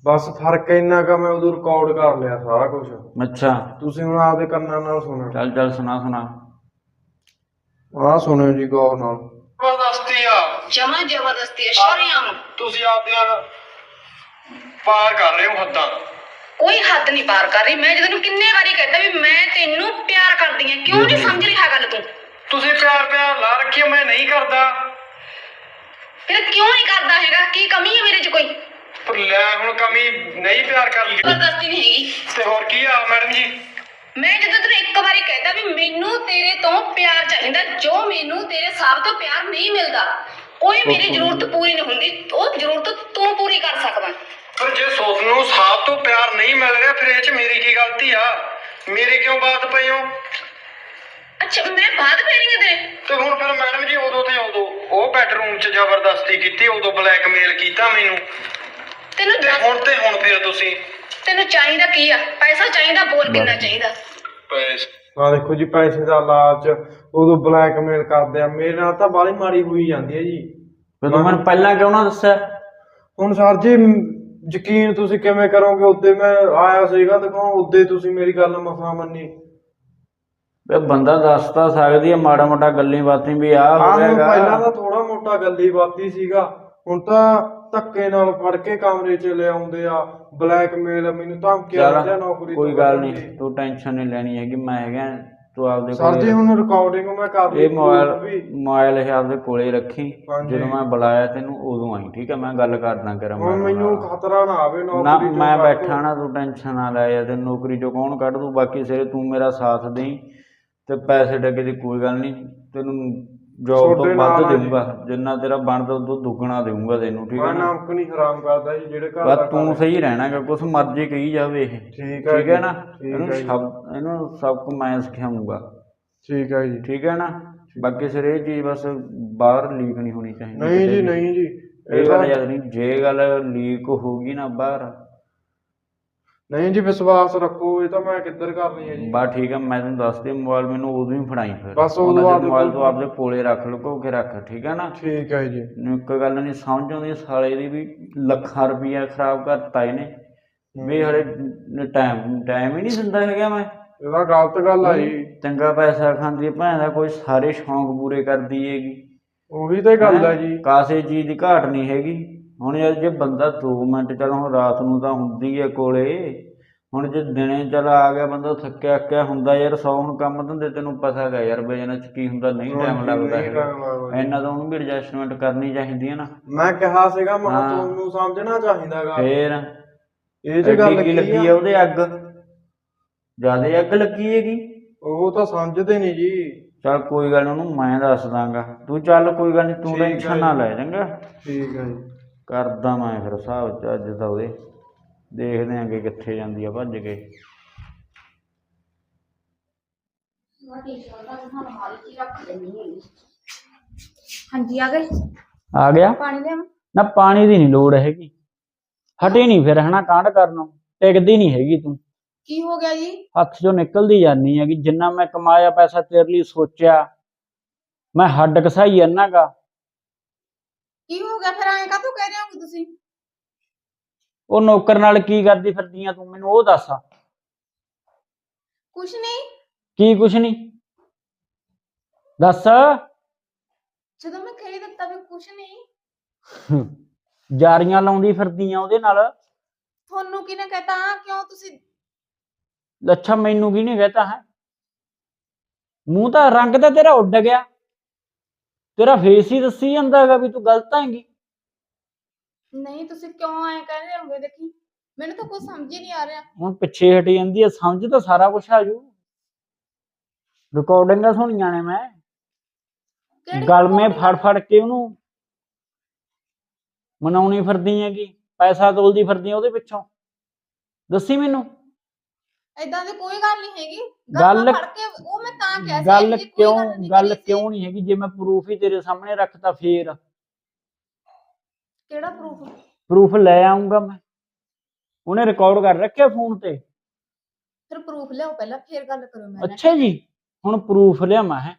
[SPEAKER 1] ਬਸ ਫ਼ਰਕ ਇੰਨਾ ਕਿ ਮੈਂ ਉਦੋਂ ਰਿਕਾਰਡ ਕਰ ਲਿਆ ਸਾਰਾ ਕੁਝ
[SPEAKER 2] ਅੱਛਾ।
[SPEAKER 1] ਤੁਸੀਂ ਹੁਣ ਆਪਦੇ ਕੰਨਾਂ ਨਾਲ ਸੁਣੋ।
[SPEAKER 2] ਚੱਲ ਚੱਲ ਸੁਣਾ ਸੁਣਾ।
[SPEAKER 1] ਆਹ ਸੁਣਿਓ ਜੀ ਗੌਰ ਨਾਲ। ਜ਼ਬਰਦਸਤੀ ਆ।
[SPEAKER 3] ਜਮਾ ਜ਼ਬਰਦਸਤੀ ਸ਼ਰਿਆਮ
[SPEAKER 1] ਤੁਸੀਂ ਆਪਦੀਆਂ ਪਾਰ ਕਰ ਰਹੇ ਹੋ ਹੱਦਾਂ।
[SPEAKER 3] ਕੋਈ ਹੱਦ ਨਹੀਂ ਪਾਰ ਕਰ ਰਹੀ। ਮੈਂ ਜਦੋਂ ਕਿੰਨੇ ਵਾਰੀ ਕਹਿੰਦਾ ਵੀ ਮੈਂ ਤੈਨੂੰ ਪਿਆਰ ਕਰਦੀ ਆ ਕਿਉਂ ਨਹੀਂ ਸਮਝ ਰਿਹਾ ਗੱਲ ਤੂੰ?
[SPEAKER 1] ਤੁਸੀਂ ਪਿਆਰ ਪਿਆਰ ਲਾ ਰੱਖਿਆ ਮੈਂ ਨਹੀਂ ਕਰਦਾ।
[SPEAKER 3] ਫਿਰ ਕਿਉਂ ਨਹੀਂ ਕਰਦਾ ਹੈਗਾ? ਕੀ ਕਮੀ ਹੈ ਮੇਰੇ 'ਚ ਕੋਈ?
[SPEAKER 1] ਪਰ ਲੈ ਹੁਣ ਕਮੀ ਨਹੀਂ ਪਿਆਰ ਕਰਦੀ
[SPEAKER 3] ਜ਼ਬਰਦਸਤੀ ਨਹੀਂ ਹੈਗੀ।
[SPEAKER 1] ਤੇ ਹੋਰ ਕੀ ਆ ਮੈਡਮ ਜੀ?
[SPEAKER 3] ਮੈਂ ਜਦੋਂ ਤੈਨੂੰ ਇੱਕ ਵਾਰੀ ਕਹਿਤਾ ਵੀ ਮੈਨੂੰ ਤੇਰੇ ਤੋਂ ਪਿਆਰ ਚਾਹੀਦਾ ਜੋ ਮੈਨੂੰ ਤੇਰੇ ਸਭ ਤੋਂ ਪਿਆਰ ਨਹੀਂ ਮਿਲਦਾ ਕੋਈ ਮੇਰੀ ਜ਼ਰੂਰਤ ਪੂਰੀ ਨਹੀਂ ਹੁੰਦੀ ਉਹ ਜ਼ਰੂਰਤ ਤੂੰ ਪੂਰੀ ਕਰ ਸਕਦਾ।
[SPEAKER 1] ਪਰ ਜੇ ਸੋਚ ਨੂੰ ਸਾਥ ਤੋਂ ਪਿਆਰ ਨਹੀਂ ਮਿਲ ਰਿਹਾ ਫਿਰ ਇਹ ਚ ਮੇਰੀ ਕੀ ਗਲਤੀ ਆ? ਮੇਰੇ ਕਿਉਂ ਬਾਤ ਪਈ ਹੋ?
[SPEAKER 3] ਅੱਛਾ ਮੈਂ ਬਾਅਦ ਫੇਰਿੰਗ ਤੇਰੇ?
[SPEAKER 1] ਤੇ ਹੁਣ ਫਿਰ ਮੈਡਮ ਜੀ ਉਦੋਂ ਤੇ ਉਦੋਂ ਉਹ ਬੈਡਰੂਮ 'ਚ ਜ਼ਬਰਦਸਤੀ ਕੀਤੀ ਉਦੋਂ ਬਲੈਕਮੇਲ ਕੀਤਾ ਮੈਨੂੰ।
[SPEAKER 3] ਤੈਨੂੰ
[SPEAKER 1] ਤੇ
[SPEAKER 3] ਦੱਸ-
[SPEAKER 1] ਹੁਣ ਤੇ ਹੁਣ ਫਿਰ ਤੁਸੀਂ।
[SPEAKER 3] ਤੈਨੂੰ ਚਾਹੀਦਾ ਕੀ ਆ? ਪੈਸਾ ਚਾਹੀਦਾ ਬੋਲ ਕਿੰਨਾ ਚਾਹੀਦਾ?
[SPEAKER 1] ਪੈਸੇ। ਆ ਦੇਖੋ ਜੀ ਪੈਸੇ ਦਾ ਲਾਲਚ ਉਦੋਂ ਬਲੈਕਮੇਲ ਕਰਦੇ ਆ। ਮੇਰੇ ਨਾਲ ਤਾਂ ਬਾਲੀ ਮਾੜੀ ਹੋਈ ਜਾਂਦੀ ਹੈ ਜੀ।
[SPEAKER 2] ਫਿਰ ਤੂੰ ਮੈਨੂੰ ਪਹਿਲਾਂ ਕਿਉਂ ਨਾ ਦੱਸਿਆ?
[SPEAKER 1] ਹੁਣ ਸਰ ਜੀ ਮ, ਯਕੀਨ ਤੁਸੀਂ ਕਿਵੇਂ ਕਰੋਗੇ? ਉਦੋਂ ਮੈਂ ਆਇਆ ਸੀਗਾ ਤੇ ਕਹੋ ਉਦੋਂ ਤੁਸੀਂ ਮੇਰੀ ਗੱਲ ਮਸਾਂ ਮੰਨੀ।
[SPEAKER 2] ਵੇ ਬੰਦਾ ਦੱਸ ਤਾਂ ਸਕਦੀ ਹੈ ਮਾੜਾ ਮੋਟਾ ਗੱਲੀ ਬਾਤੀ ਵੀ ਆ
[SPEAKER 1] ਆਹ
[SPEAKER 2] ਹੋ
[SPEAKER 1] ਹੁਣ
[SPEAKER 2] ਜਾਏਗਾ।
[SPEAKER 1] ਪਹਿਲਾਂ ਤਾਂ ਥੋੜਾ ਮੋਟਾ ਗੱਲੀ ਬਾਤੀ ਸੀਗਾ। ਹੁਣ ਤਾਂ ਧੱਕੇ ਨਾਲ ਫੜ ਕੇ ਕਮਰੇ 'ਚ ਲਿਆਉਂਦੇ ਆ ਬਲੈਕਮੇਲ ਮੈਨੂੰ ਧਮਕੀਆਂ ਦਿੰਦੇ ਆ
[SPEAKER 2] ਚੱਲ
[SPEAKER 1] ਨੌਕਰੀ
[SPEAKER 2] ਕੋਈ
[SPEAKER 1] ਤੋਂ
[SPEAKER 2] ਗੱਲ
[SPEAKER 1] ਕੱਢਣ
[SPEAKER 2] ਨਹੀਂ। ਤੂੰ ਟੈਨਸ਼ਨ ਨਹੀਂ ਲੈਣੀ ਹੈਗੀ ਮੈਂ ਹੈਗਾ ਤੂੰ ਆਪਦੇ
[SPEAKER 1] ਸਰ ਜੀ
[SPEAKER 2] ਕੋਲੇ
[SPEAKER 1] ਹੁਣ ਰਿਕਾਰਡਿੰਗ ਮੈਂ ਕਰ ਲਈ
[SPEAKER 2] ਇਹ ਮੋਬਾਈਲ
[SPEAKER 1] ਵੀ।
[SPEAKER 2] ਮੋਬਾਈਲ ਇਹ ਆਪਦੇ ਕੋਲੇ ਰੱਖੀ
[SPEAKER 1] ਹਾਂਜੀ।
[SPEAKER 2] ਜਦੋਂ ਮੈਂ ਬੁਲਾਇਆ ਤੈਨੂੰ ਉਦੋਂ ਆਈ ਠੀਕ ਹੈ ਮੈਂ ਗੱਲ ਕਰਦਾ ਕਰਾਂ
[SPEAKER 1] ਹੁਣ ਮੈਨੂੰ ਖਤਰਾ ਨਾ ਆਵੇ
[SPEAKER 2] ਨਾ
[SPEAKER 1] ਨੌਕਰੀ ਤੋਂ
[SPEAKER 2] ਮੈਂ
[SPEAKER 1] ਕੱਢ
[SPEAKER 2] ਬੈਠਾ ਨਾ ਤੂੰ ਟੈਨਸ਼ਨ ਨਾ ਲੈ ਯਾਰ ਤੈਨੂੰ ਨੌਕਰੀ ਚੋਂ ਕੌਣ ਕੱਢ ਦੂ? ਬਾਕੀ ਸਿਰੇ ਤੂੰ ਮੇਰਾ ਸਾਥ ਦੇਈਂ ਤੇ ਪੈਸੇ ਟਕੇ ਦੀ ਕੋਈ ਗੱਲ ਨਹੀਂ ਤੈਨੂੰ ਜੋਬ ਤੋਂ
[SPEAKER 1] ਤੁਹਾਡੇ
[SPEAKER 2] ਵੱਧ
[SPEAKER 1] ਆ ਜੀ।
[SPEAKER 2] ਦੇਊਂਗਾ ਜਿੰਨਾ ਤੇਰਾ ਬਣਦਾ ਉਦੋਂ ਦੁੱਗਣਾ ਦੇਊਂਗਾ ਤੈਨੂੰ ਠੀਕ ਹੈ
[SPEAKER 1] ਮੈਂ
[SPEAKER 2] ਨਾ?
[SPEAKER 1] ਨਾਮਕ ਨਹੀਂ ਹਰਾਮ ਕਰਦਾ ਜੀ ਜਿਹੜੇ ਘਰ ਦਾ
[SPEAKER 2] ਬਸ ਤੂੰ ਸਹੀ ਰਹਿਣਾਗਾ ਕੁਛ ਮਰਜ਼ੀ ਕਹੀ ਜਾਵੇ ਇਹ
[SPEAKER 1] ਠੀਕ ਹੈ
[SPEAKER 2] ਠੀਕ ਹੈ ਨਾ?
[SPEAKER 1] ਠੀਕ
[SPEAKER 2] ਇਹਨੂੰ
[SPEAKER 1] ਹੈ ਜੀ।
[SPEAKER 2] ਸਭ ਇਹਨੂੰ ਸਭ ਕੁ ਮੈਂ ਸਿਖਾਉਂਗਾ
[SPEAKER 1] ਠੀਕ ਹੈ ਜੀ।
[SPEAKER 2] ਠੀਕ ਹੈ ਨਾ? ਬਾਕੀ ਸਿਰ ਇਹ ਚੀਜ਼ ਬਸ ਬਾਹਰ ਲੀਕ ਨਹੀਂ ਹੋਣੀ ਚਾਹੀਦੀ
[SPEAKER 1] ਨਹੀਂ
[SPEAKER 2] ਕਿਤੇ
[SPEAKER 1] ਜੀ
[SPEAKER 2] ਵੀ।
[SPEAKER 1] ਨਹੀਂ ਜੀ
[SPEAKER 2] ਇਹ ਗੱਲ ਯਾਦ ਨਹੀਂ ਜੇ ਗੱਲ ਲੀਕ ਹੋਗੀ ਨਾ ਬਾਹਰ
[SPEAKER 1] ਨਹੀਂ ਜੀ ਵਿਸ਼ਵਾਸ ਰੱਖੋ ਇਹ ਤਾਂ ਮੈਂ ਕਿੱਧਰ ਕਰਨੀ ਹੈ ਜੀ।
[SPEAKER 2] ਬਸ ਠੀਕ ਹੈ ਮੈਂ ਤੈਨੂੰ ਦੱਸ ਦੇ ਮੋਬਾਈਲ ਮੈਨੂੰ ਉਦੋਂ ਹੀ ਫੜਾਈ ਫਿਰ।
[SPEAKER 1] ਬਸ ਉਦੋਂ
[SPEAKER 2] ਉਹਨਾਂ ਦੇ
[SPEAKER 1] ਆਪਦੇ
[SPEAKER 2] ਮੋਬਾਈਲ ਤੋਂ ਆਪਦੇ ਕੋਲੇ ਰੱਖ ਲੁਕੋ ਕੇ ਰੱਖ ਠੀਕ ਹੈ ਨਾ?
[SPEAKER 1] ਠੀਕ ਹੈ ਜੀ।
[SPEAKER 2] ਮੈਨੂੰ ਇੱਕ ਗੱਲ ਨਹੀਂ ਸਮਝ ਆਉਂਦੀ ਸਾਲੇ ਦੀ ਵੀ ਲੱਖਾਂ ਰੁਪਈਆ ਖਰਾਬ ਕਰਤਾ ਇਹਨੇ। ਵੀ ਹਲੇ ਟਾਈਮ ਟਾਈਮ ਹੀ ਨਹੀਂ ਦਿੰਦਾ ਹੈਗਾ ਮੈਂ।
[SPEAKER 1] ਇਹ ਤਾਂ ਗਲਤ ਗੱਲ ਆ ਜੀ।
[SPEAKER 2] ਚੰਗਾ ਪੈਸਾ ਖਾਂਦੀ ਭੈਣ ਦਾ ਕੋਈ ਸਾਰੇ ਸ਼ੌਂਕ ਪੂਰੇ ਕਰਦੀ ਹੈਗੀ।
[SPEAKER 1] ਉਹੀ ਤੇ ਗੱਲ ਹੈ? ਜੀ।
[SPEAKER 2] ਕਾਸੇ ਚੀਜ਼ ਦੀ ਘਾਟ ਨਹੀਂ ਹੈਗੀ। ਹੁਣ ਯਾਰ ਜੇ ਬੰਦਾ 2 ਮਿੰਟ ਚੱਲ ਹੁਣ ਰਾਤ ਨੂੰ ਤਾਂ ਹੁੰਦੀ ਹੈ ਕੋਲੇ। ਹੁਣ ਜੇ ਦਿਨੇ ਚੱਲ ਆ ਗਿਆ ਬੰਦਾ ਥੱਕਿਆ ਅੱਕਿਆ ਹੁੰਦਾ ਯਾਰ ਸੌ ਹੁਣ ਕੰਮ ਧੰਦੇ ਤੈਨੂੰ ਪਤਾ ਹੈਗਾ ਯਾਰ ਬਿਜ਼ਨਸ ਚ ਕੀ ਹੁੰਦਾ ਨਹੀਂ ਟਾਈਮ ਲੱਗਦਾ ਹੈਗਾ।
[SPEAKER 1] ਜੀ।
[SPEAKER 2] ਇੰਨਾ ਤਾਂ ਉਹਨੂੰ ਵੀ ਐਡਜਸਟਮੈਂਟ ਕਰਨੀ ਚਾਹੀਦੀ ਹੈ ਨਾ।
[SPEAKER 1] ਮੈਂ ਕਿਹਾ ਸੀਗਾ ਮੈਂ
[SPEAKER 2] ਹਾਂ।
[SPEAKER 1] ਤੁਹਾਨੂੰ ਸਮਝਣਾ ਚਾਹੀਦਾਗਾ
[SPEAKER 2] ਫੇਰ?
[SPEAKER 1] ਇਹ ਤੇ ਗੱਲ
[SPEAKER 2] ਕੀ ਲੱਗੀ ਆ। ਉਹਦੇ ਅੱਗ? ਜਿਆਦੇ ਅੱਗ ਲੱਗੀ ਹੈਗੀ?
[SPEAKER 1] ਉਹ ਤਾਂ ਸਮਝਦੇ ਨਹੀਂ ਜੀ।
[SPEAKER 2] ਚੱਲ ਕੋਈ ਗੱਲ ਨੀ, ਉਹਨੂੰ ਮੈਂ ਦੱਸ ਦਾਂਗਾ। ਤੂੰ ਚੱਲ ਕੋਈ ਗੱਲ ਨਹੀਂ ਤੂੰ
[SPEAKER 1] ਠੀਕ
[SPEAKER 2] ਟੈਨਸ਼ਨ ਨਾ
[SPEAKER 1] ਜੀ।
[SPEAKER 2] ਲੈ ਚੰਗਾ।
[SPEAKER 1] ਠੀਕ ਹੈ ਜੀ।
[SPEAKER 2] ਕਰਦਾ ਮੈਂ ਫਿਰ ਹਿਸਾਬ ਚ ਅੱਜ ਤਾਂ ਉਹਦੇ। ਦੇਖਦੇ ਆਂਗੇ ਕਿੱਥੇ ਜਾਂਦੀ ਆ ਭੱਜ ਕੇ।
[SPEAKER 3] ਹਾਂਜੀ ਆ ਗਏ?
[SPEAKER 2] ਆ ਗਿਆ?
[SPEAKER 3] ਪਾਣੀ ਲਿਆਵਾਂ?
[SPEAKER 2] ਨਾ ਪਾਣੀ ਦੀ ਨਹੀਂ ਲੋੜ ਹੈਗੀ। ਹਟੇ ਨਹੀਂ ਫਿਰ ਹਨਾ ਕਾਂਡ ਕਰਨੋਂ ਟਿਕਦੀ ਨਹੀਂ ਹੈਗੀ ਤੂੰ।
[SPEAKER 3] ਕੀ ਹੋ ਗਿਆ ਜੀ?
[SPEAKER 2] ਹੱਥ ਚੋਂ ਨਿਕਲਦੀ ਜਾਂਦੀ ਹੈਗੀ। ਜਿੰਨਾ ਮੈਂ ਕਮਾਇਆ ਪੈਸਾ ਤੇਰੇ ਲਈ ਸੋਚਿਆ ਮੈਂ ਹੱਡ ਕਸਾਈ ਜਾਨਾਗਾ
[SPEAKER 3] ਕੀ ਹੋ ਗਿਆ? ਫਿਰ ਐਂ ਕਾਹਤੋਂ ਕਹਿ ਰਹੇ ਹੋ ਤੁਸੀਂ?
[SPEAKER 2] ਉਹ ਨੌਕਰ ਨਾਲ ਕੀ ਕਰਦੀ ਫਿਰਦੀ ਆ ਤੂੰ? ਮੈਨੂੰ ਉਹ ਦੱਸ।
[SPEAKER 3] ਕੁਛ ਨਹੀਂ।
[SPEAKER 2] ਕੀ ਕੁਛ ਨਹੀਂ? ਦੱਸ।
[SPEAKER 3] ਜਦੋਂ ਮੈਂ ਕਹਿ ਦਿੱਤਾ ਵੀ ਕੁਛ ਨਹੀਂ।
[SPEAKER 2] ਜਾਰੀਆਂ ਲਾਉਂਦੀ ਫਿਰਦੀ ਆ ਉਹਦੇ ਨਾਲ।
[SPEAKER 3] ਤੁਹਾਨੂੰ ਕਿਹਨੇ ਕਹਤਾ? ਕਿਉਂ ਤੁਸੀਂ?
[SPEAKER 2] ਅੱਛਾ ਮੈਨੂੰ ਕੀ ਨਹੀਂ ਕਹਤਾ ਹੈ? ਮੂੰਹ ਤਾਂ ਰੰਗ ਤਾਂ ਤੇਰਾ ਉੱਡ ਗਿਆ। ਤੇਰਾ ਫੇਸ ਹੀ ਦੱਸੀ ਜਾਂਦਾ ਹੈਗਾ ਵੀ ਤੂੰ ਗਲਤ ਹੈਂਗੀ
[SPEAKER 3] ਨਹੀਂ ਤੁਸੀਂ ਕਿਉਂ ਐਂ ਕਹਿ ਰਹੇ ਹੋਗੇ? ਦੇਖੀ ਮੈਨੂੰ ਤਾਂ ਕੁਝ ਸਮਝ ਹੀ ਨਹੀਂ ਆ ਰਿਹਾ।
[SPEAKER 2] ਹੁਣ ਪਿੱਛੇ ਹਟੀ ਜਾਂਦੀ ਹੈ ਸਮਝ ਤਾਂ ਸਾਰਾ ਕੁਝ ਆ ਜੂ। ਰਿਕਾਰਡਿੰਗਾਂ ਸੁਣੀਆਂ ਨੇ ਮੈਂ।
[SPEAKER 3] ਕਿਹੜੀ
[SPEAKER 2] ਗਲਮੇ
[SPEAKER 3] recording?
[SPEAKER 2] ਫੜ ਫੜ ਕੇ ਉਹਨੂੰ ਮਨਾਉਣੀ ਫਿਰਦੀ ਹੈਗੀ ਪੈਸਾ ਤੋਲਦੀ ਫਿਰਦੀ ਆ ਉਹਦੇ ਪਿੱਛੋਂ। ਦੱਸੀ ਮੈਨੂੰ।
[SPEAKER 3] ਏਦਾਂ ਦੀ ਕੋਈ ਗੱਲ ਨਹੀਂ ਹੈਗੀ।
[SPEAKER 2] ਗੱਲ-
[SPEAKER 3] ਮੈਂ ਫੜ ਕੇ ਉਹ ਮੈਂ ਤਾਂ ਕਿਹਾ ਸੀ
[SPEAKER 2] ਗੱਲ ਕਿਉਂ ਗੱਲ। ਕਿਉਂ ਨਹੀਂ ਹੈਗੀ? ਜੇ ਮੈਂ ਪ੍ਰੂਫ ਹੀ ਤੇਰੇ ਸਾਹਮਣੇ ਰੱਖਤਾ ਫੇਰ।
[SPEAKER 3] ਕਿਹੜਾ ਪ੍ਰੂਫ
[SPEAKER 2] ਪ੍ਰੂਫ ਲੈ ਆਉਂਗਾ ਮੈਂ। ਉਹਨੇ ਰਿਕਾਰਡ ਕਰ ਰੱਖਿਆ ਫੋਨ ਤੇ।
[SPEAKER 3] ਫਿਰ ਪ੍ਰੂਫ ਲਿਆਓ ਪਹਿਲਾਂ ਫਿਰ ਗੱਲ ਕਰੋ ਨਾਲ।
[SPEAKER 2] ਅੱਛਾ ਜੀ ਹੁਣ ਪ੍ਰੂਫ ਲਿਆਵਾਂ ਹੈ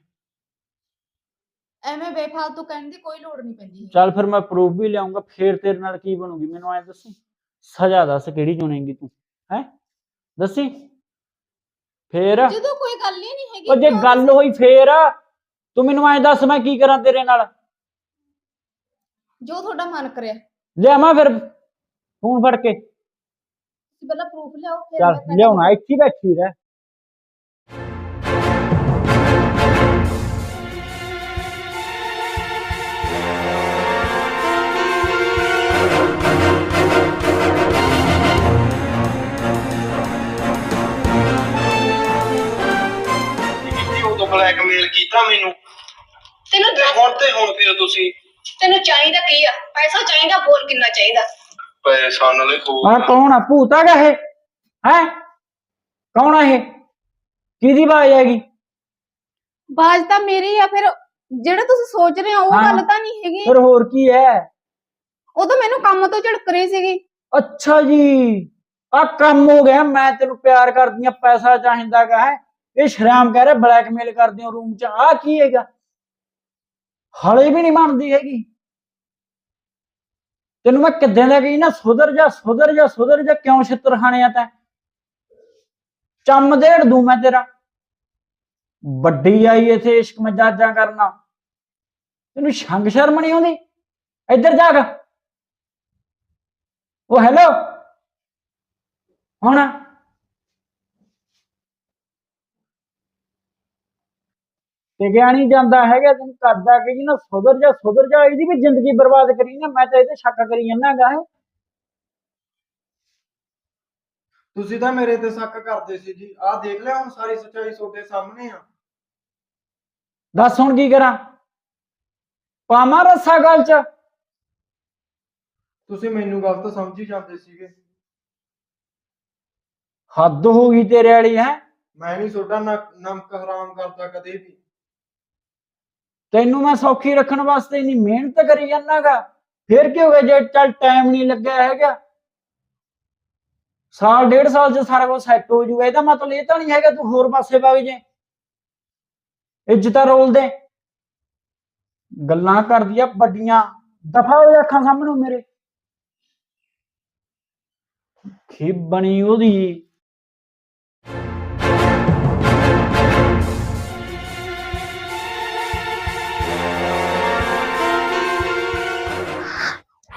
[SPEAKER 3] ਐਵੇਂ ਬੇਫਾਲਤੂ ਕਹਿਣ ਦੀ ਕੋਈ ਲੋੜ ਨਹੀਂ ਪੈਂਦੀ
[SPEAKER 2] ਚੱਲ ਫਿਰ ਮੈਂ ਪ੍ਰੂਫ ਵੀ ਲਿਆਉਂਗਾ ਫੇਰ ਤੇਰੇ ਨਾਲ ਕੀ ਬਣੂਗੀ? ਮੈਨੂੰ ਐ ਦੱਸੀ। ਸਜ਼ਾ ਦੱਸ ਕਿਹੜੀ ਚੁਣੇਂਗੀ ਤੂੰ ਹੈ? ਦੱਸੀ? ਫੇਰ?
[SPEAKER 3] ਜਦੋਂ ਕੋਈ ਗੱਲ ਹੀ ਨਹੀਂ ਹੈਗੀ
[SPEAKER 2] ਉਹ ਜੇ
[SPEAKER 3] ਕਿਉਂ
[SPEAKER 2] ਗੱਲ
[SPEAKER 3] ਤੁਸੀਂ-
[SPEAKER 2] ਹੋਈ ਫੇਰ ਤੂੰ ਮੈਨੂੰ ਐ ਦੱਸ ਮੈਂ ਕੀ ਕਰਾਂ ਤੇਰੇ ਨਾਲ?
[SPEAKER 3] ਜੋ ਤੁਹਾਡਾ ਮਨ ਕਰਿਆ।
[SPEAKER 2] ਲਿਆਵਾਂ ਫਿਰ ਫੋਨ ਫੜ ਕੇ।
[SPEAKER 3] ਤੁਸੀਂ ਪਹਿਲਾਂ ਪ੍ਰੂਫ ਲਿਆਓ ਫਿਰ
[SPEAKER 2] ਚੱਲ ਲਿਆਉਣਾ ਇੱਥੇ ਹੀ ਬੈਠੀ ਰਹਿ।
[SPEAKER 1] ਬਲੈਕਮੇਲ ਕੀਤਾ ਮੈਨੂੰ।
[SPEAKER 4] ਤੈਨੂੰ
[SPEAKER 1] ਤੇ ਹੁਣ ਤੇ ਹੁਣ ਫਿਰ ਤੁਸੀਂ
[SPEAKER 4] ਤੈਨੂੰ ਚਾਹੀਦਾ ਕੀ ਆ? ਪੈਸਾ ਚਾਹੀਦਾ ਬੋਲ ਕਿੰਨਾ ਚਾਹੀਦਾ?
[SPEAKER 1] ਪੈਸਾ ਨਾਲੇ ਹੋਰ
[SPEAKER 2] ਆ। ਕੌਣ ਆ? ਭੂਤ ਆ ਗਾ ਇਹ? ਹੈ? ਕੌਣ ਆ ਇਹ? ਕਿਹਦੀ ਬਾਜ ਹੈਗੀ
[SPEAKER 3] ਬਾਜ ਤਾਂ ਮੇਰੀ ਆ ਫਿਰ ਜਿਹੜਾ ਤੁਸੀਂ ਸੋਚ ਰਹੇ ਹੋ ਉਹ
[SPEAKER 2] ਹਾਂ।
[SPEAKER 3] ਗੱਲ ਤਾਂ ਨਹੀਂ ਹੈਗੀ।
[SPEAKER 2] ਫਿਰ ਹੋਰ ਕੀ ਹੈ
[SPEAKER 3] ਉਹ ਤਾਂ ਮੈਨੂੰ ਕੰਮ ਤੋਂ ਝੜਕ ਰਹੀ ਸੀਗੀ।
[SPEAKER 2] ਅੱਛਾ ਜੀ। ਆ ਕੰਮ ਹੋ ਗਿਆ ਮੈਂ ਤੈਨੂੰ ਪਿਆਰ ਕਰਦੀ ਆ ਪੈਸਾ ਚਾਹੀਦਾਗਾ ਹੈ? ਇਹ ਸ਼ਰਾਮ ਕਹਿ ਰਿਹਾ ਬਲੈਕਮੇਲ ਕਰਦੇ ਹੋ ਰੂਮ 'ਚ ਆ ਕੀ ਹੈਗਾ? ਹਲੇ ਵੀ ਨਹੀਂ ਮੰਨਦੀ ਹੈਗੀ। ਤੈਨੂੰ ਮੈਂ ਕਿੱਦਾਂ ਦਾ ਕਹੀ ਨਾ, ਸੁਧਰ ਜਾ ਸੁਧਰ ਜਾ ਸੁਧਰ ਜਾ, ਕਿਉਂ ਛਿੱਤਰ ਖਾਣੇ ਆ ਤੈਂ? ਚੰਮ ਦੇੜ ਦੂੰ ਮੈਂ ਤੇਰਾ। ਵੱਡੀ ਆਈ ਇਥੇ ਇਸ਼ਕ ਮਜਾਜਾਂ ਕਰਨਾ। ਤੈਨੂੰ ਸ਼ੰਗ ਸ਼ਰਮ ਨਹੀਂ ਆਉਂਦੀ? ਇੱਧਰ ਜਾ ਉਹ ਹੈਲੋ ਹੁਣ ਟਿਕਿਆ ਨਹੀਂ ਜਾਂਦਾ ਹੈਗਾ ਤੈਨੂੰ ਕਰਦਾ ਕਿ ਜੀ ਨਾ ਸੁਧਰ ਜਾ ਸੁਧਰ ਜਾ ਇਹਦੀ ਵੀ ਜ਼ਿੰਦਗੀ ਬਰਬਾਦ ਕਰੀ ਨਾ ਮੈਂ ਤਾਂ ਇਹਦੇ ਸ਼ੱਕ ਕਰੀ ਜਾਂਦਾ ਗਾ
[SPEAKER 1] ਤੁਸੀਂ ਤਾਂ ਮੇਰੇ ਤੇ ਸ਼ੱਕ ਕਰਦੇ ਸੀ ਜੀ। ਆਹ ਦੇਖ ਲਿਆ ਹੁਣ ਸਾਰੀ ਸੱਚਾਈ ਤੁਹਾਡੇ ਸਾਹਮਣੇ ਆ।
[SPEAKER 2] ਦੱਸ ਹੁਣ ਕੀ ਕਰਾਂ? ਪਾਵਾਂ ਰੱਸਾ ਗੱਲ ਚ?
[SPEAKER 1] ਤੁਸੀਂ ਮੈਨੂੰ ਗਲਤ ਸਮਝੀ ਜਾਂਦੇ ਸੀਗੇ।
[SPEAKER 2] ਹੱਦ ਹੋ ਗਈ ਤੇਰੇ ਵਾਲੀ ਹੈ?
[SPEAKER 1] ਮੈਂ ਨਹੀਂ ਤੁਹਾਡਾ ਨਕ- ਨਮਕ ਹਰਾਮ ਕਰਦਾ ਕਦੇ ਵੀ।
[SPEAKER 2] ਤੈਨੂੰ ਮੈਂ ਸੌਖੀ ਰੱਖਣ ਵਾਸਤੇ ਇੰਨੀ ਮਿਹਨਤ ਕਰੀ ਜਾਂਦਾਗਾ ਫਿਰ ਕੀ ਹੋ ਜੇ ਚੱਲ ਟਾਈਮ ਨਹੀਂ ਲੱਗਿਆ ਹੈਗਾ। ਸਾਲ, ਡੇਢ ਸਾਲ ਚ ਸਾਰਾ ਕੁਝ ਸੈੱਟ ਹੋ ਜੂਗਾ ਇਹਦਾ ਮਤਲਬ ਇਹ ਤਾਂ ਨਹੀਂ ਹੈਗਾ ਤੂੰ ਹੋਰ ਪਾਸੇ ਵਗ ਜੇ। ਇੱਜ਼ਤਾਂ ਰੋਲ ਦੇ। ਗੱਲਾਂ ਕਰਦੀ ਆ ਵੱਡੀਆਂ। ਦਫਾ ਹੋ ਅੱਖਾਂ ਸਾਹਮਣੇ ਮੇਰੇ। ਖੀ ਬਣੀ ਉਹਦੀ।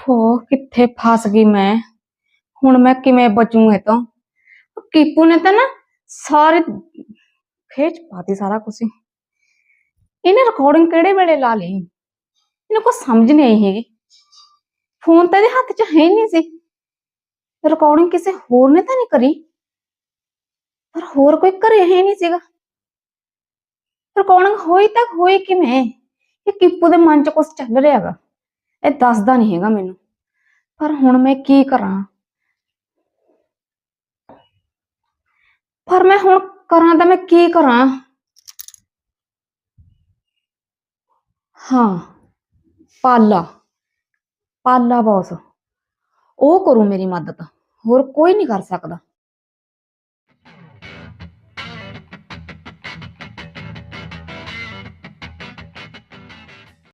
[SPEAKER 3] ਹੋ ਕਿੱਥੇ ਫਸ ਗਈ ਮੈਂ। ਹੁਣ ਮੈਂ ਕਿਵੇਂ ਬਚੂੰ ਇਹ ਤੋਂ? ਉਹ ਕੀਪੂ ਨੇ ਤਾਂ ਨਾ ਸਾਰੇ ਖੇਚ ਪਾਤੀ ਸਾਰਾ ਕੁਝ ਇਹਨੇ ਰਿਕਾਰਡਿੰਗ ਕਿਹੜੇ ਵੇਲੇ ਲਾ ਲਈ? ਇਹਨੂੰ ਕੋਈ ਸਮਝ ਨਹੀਂ ਆਈ ਹੈਗੀ। ਫੋਨ ਤਾਂ ਇਹਦੇ ਹੱਥ 'ਚ ਹੈ ਨਹੀਂ ਸੀ। ਰਿਕਾਰਡਿੰਗ ਕਿਸੇ ਹੋਰ ਨੇ ਤਾਂ ਨਹੀਂ ਕਰੀ। ਪਰ ਹੋਰ ਕੋਈ ਘਰੇ ਹੈ ਨਹੀਂ ਸੀਗਾ। ਰਿਕਾਰਡਿੰਗ ਹੋਈ ਤਾਂ ਹੋਈ ਕਿਵੇਂ? ਇਹ ਕੀਪੂ ਦੇ ਮਨ 'ਚ ਕੁਝ ਚੱਲ ਰਿਹਾ ਹੈਗਾ। ਇਹ ਦੱਸਦਾ ਨਹੀਂ ਹੈਗਾ ਮੈਨੂੰ। ਪਰ ਹੁਣ ਮੈਂ ਕੀ ਕਰਾਂ? ਪਰ ਮੈਂ ਹੁਣ ਕਰਾਂ ਤਾਂ ਮੈਂ ਕੀ ਕਰਾਂ? ਹਾਂ, ਪਾਲਾ। ਪਾਲਾ ਬੌਸ ਉਹ ਕਰੂ ਮੇਰੀ ਮਦਦ। ਹੋਰ ਕੋਈ ਨਹੀਂ ਕਰ ਸਕਦਾ।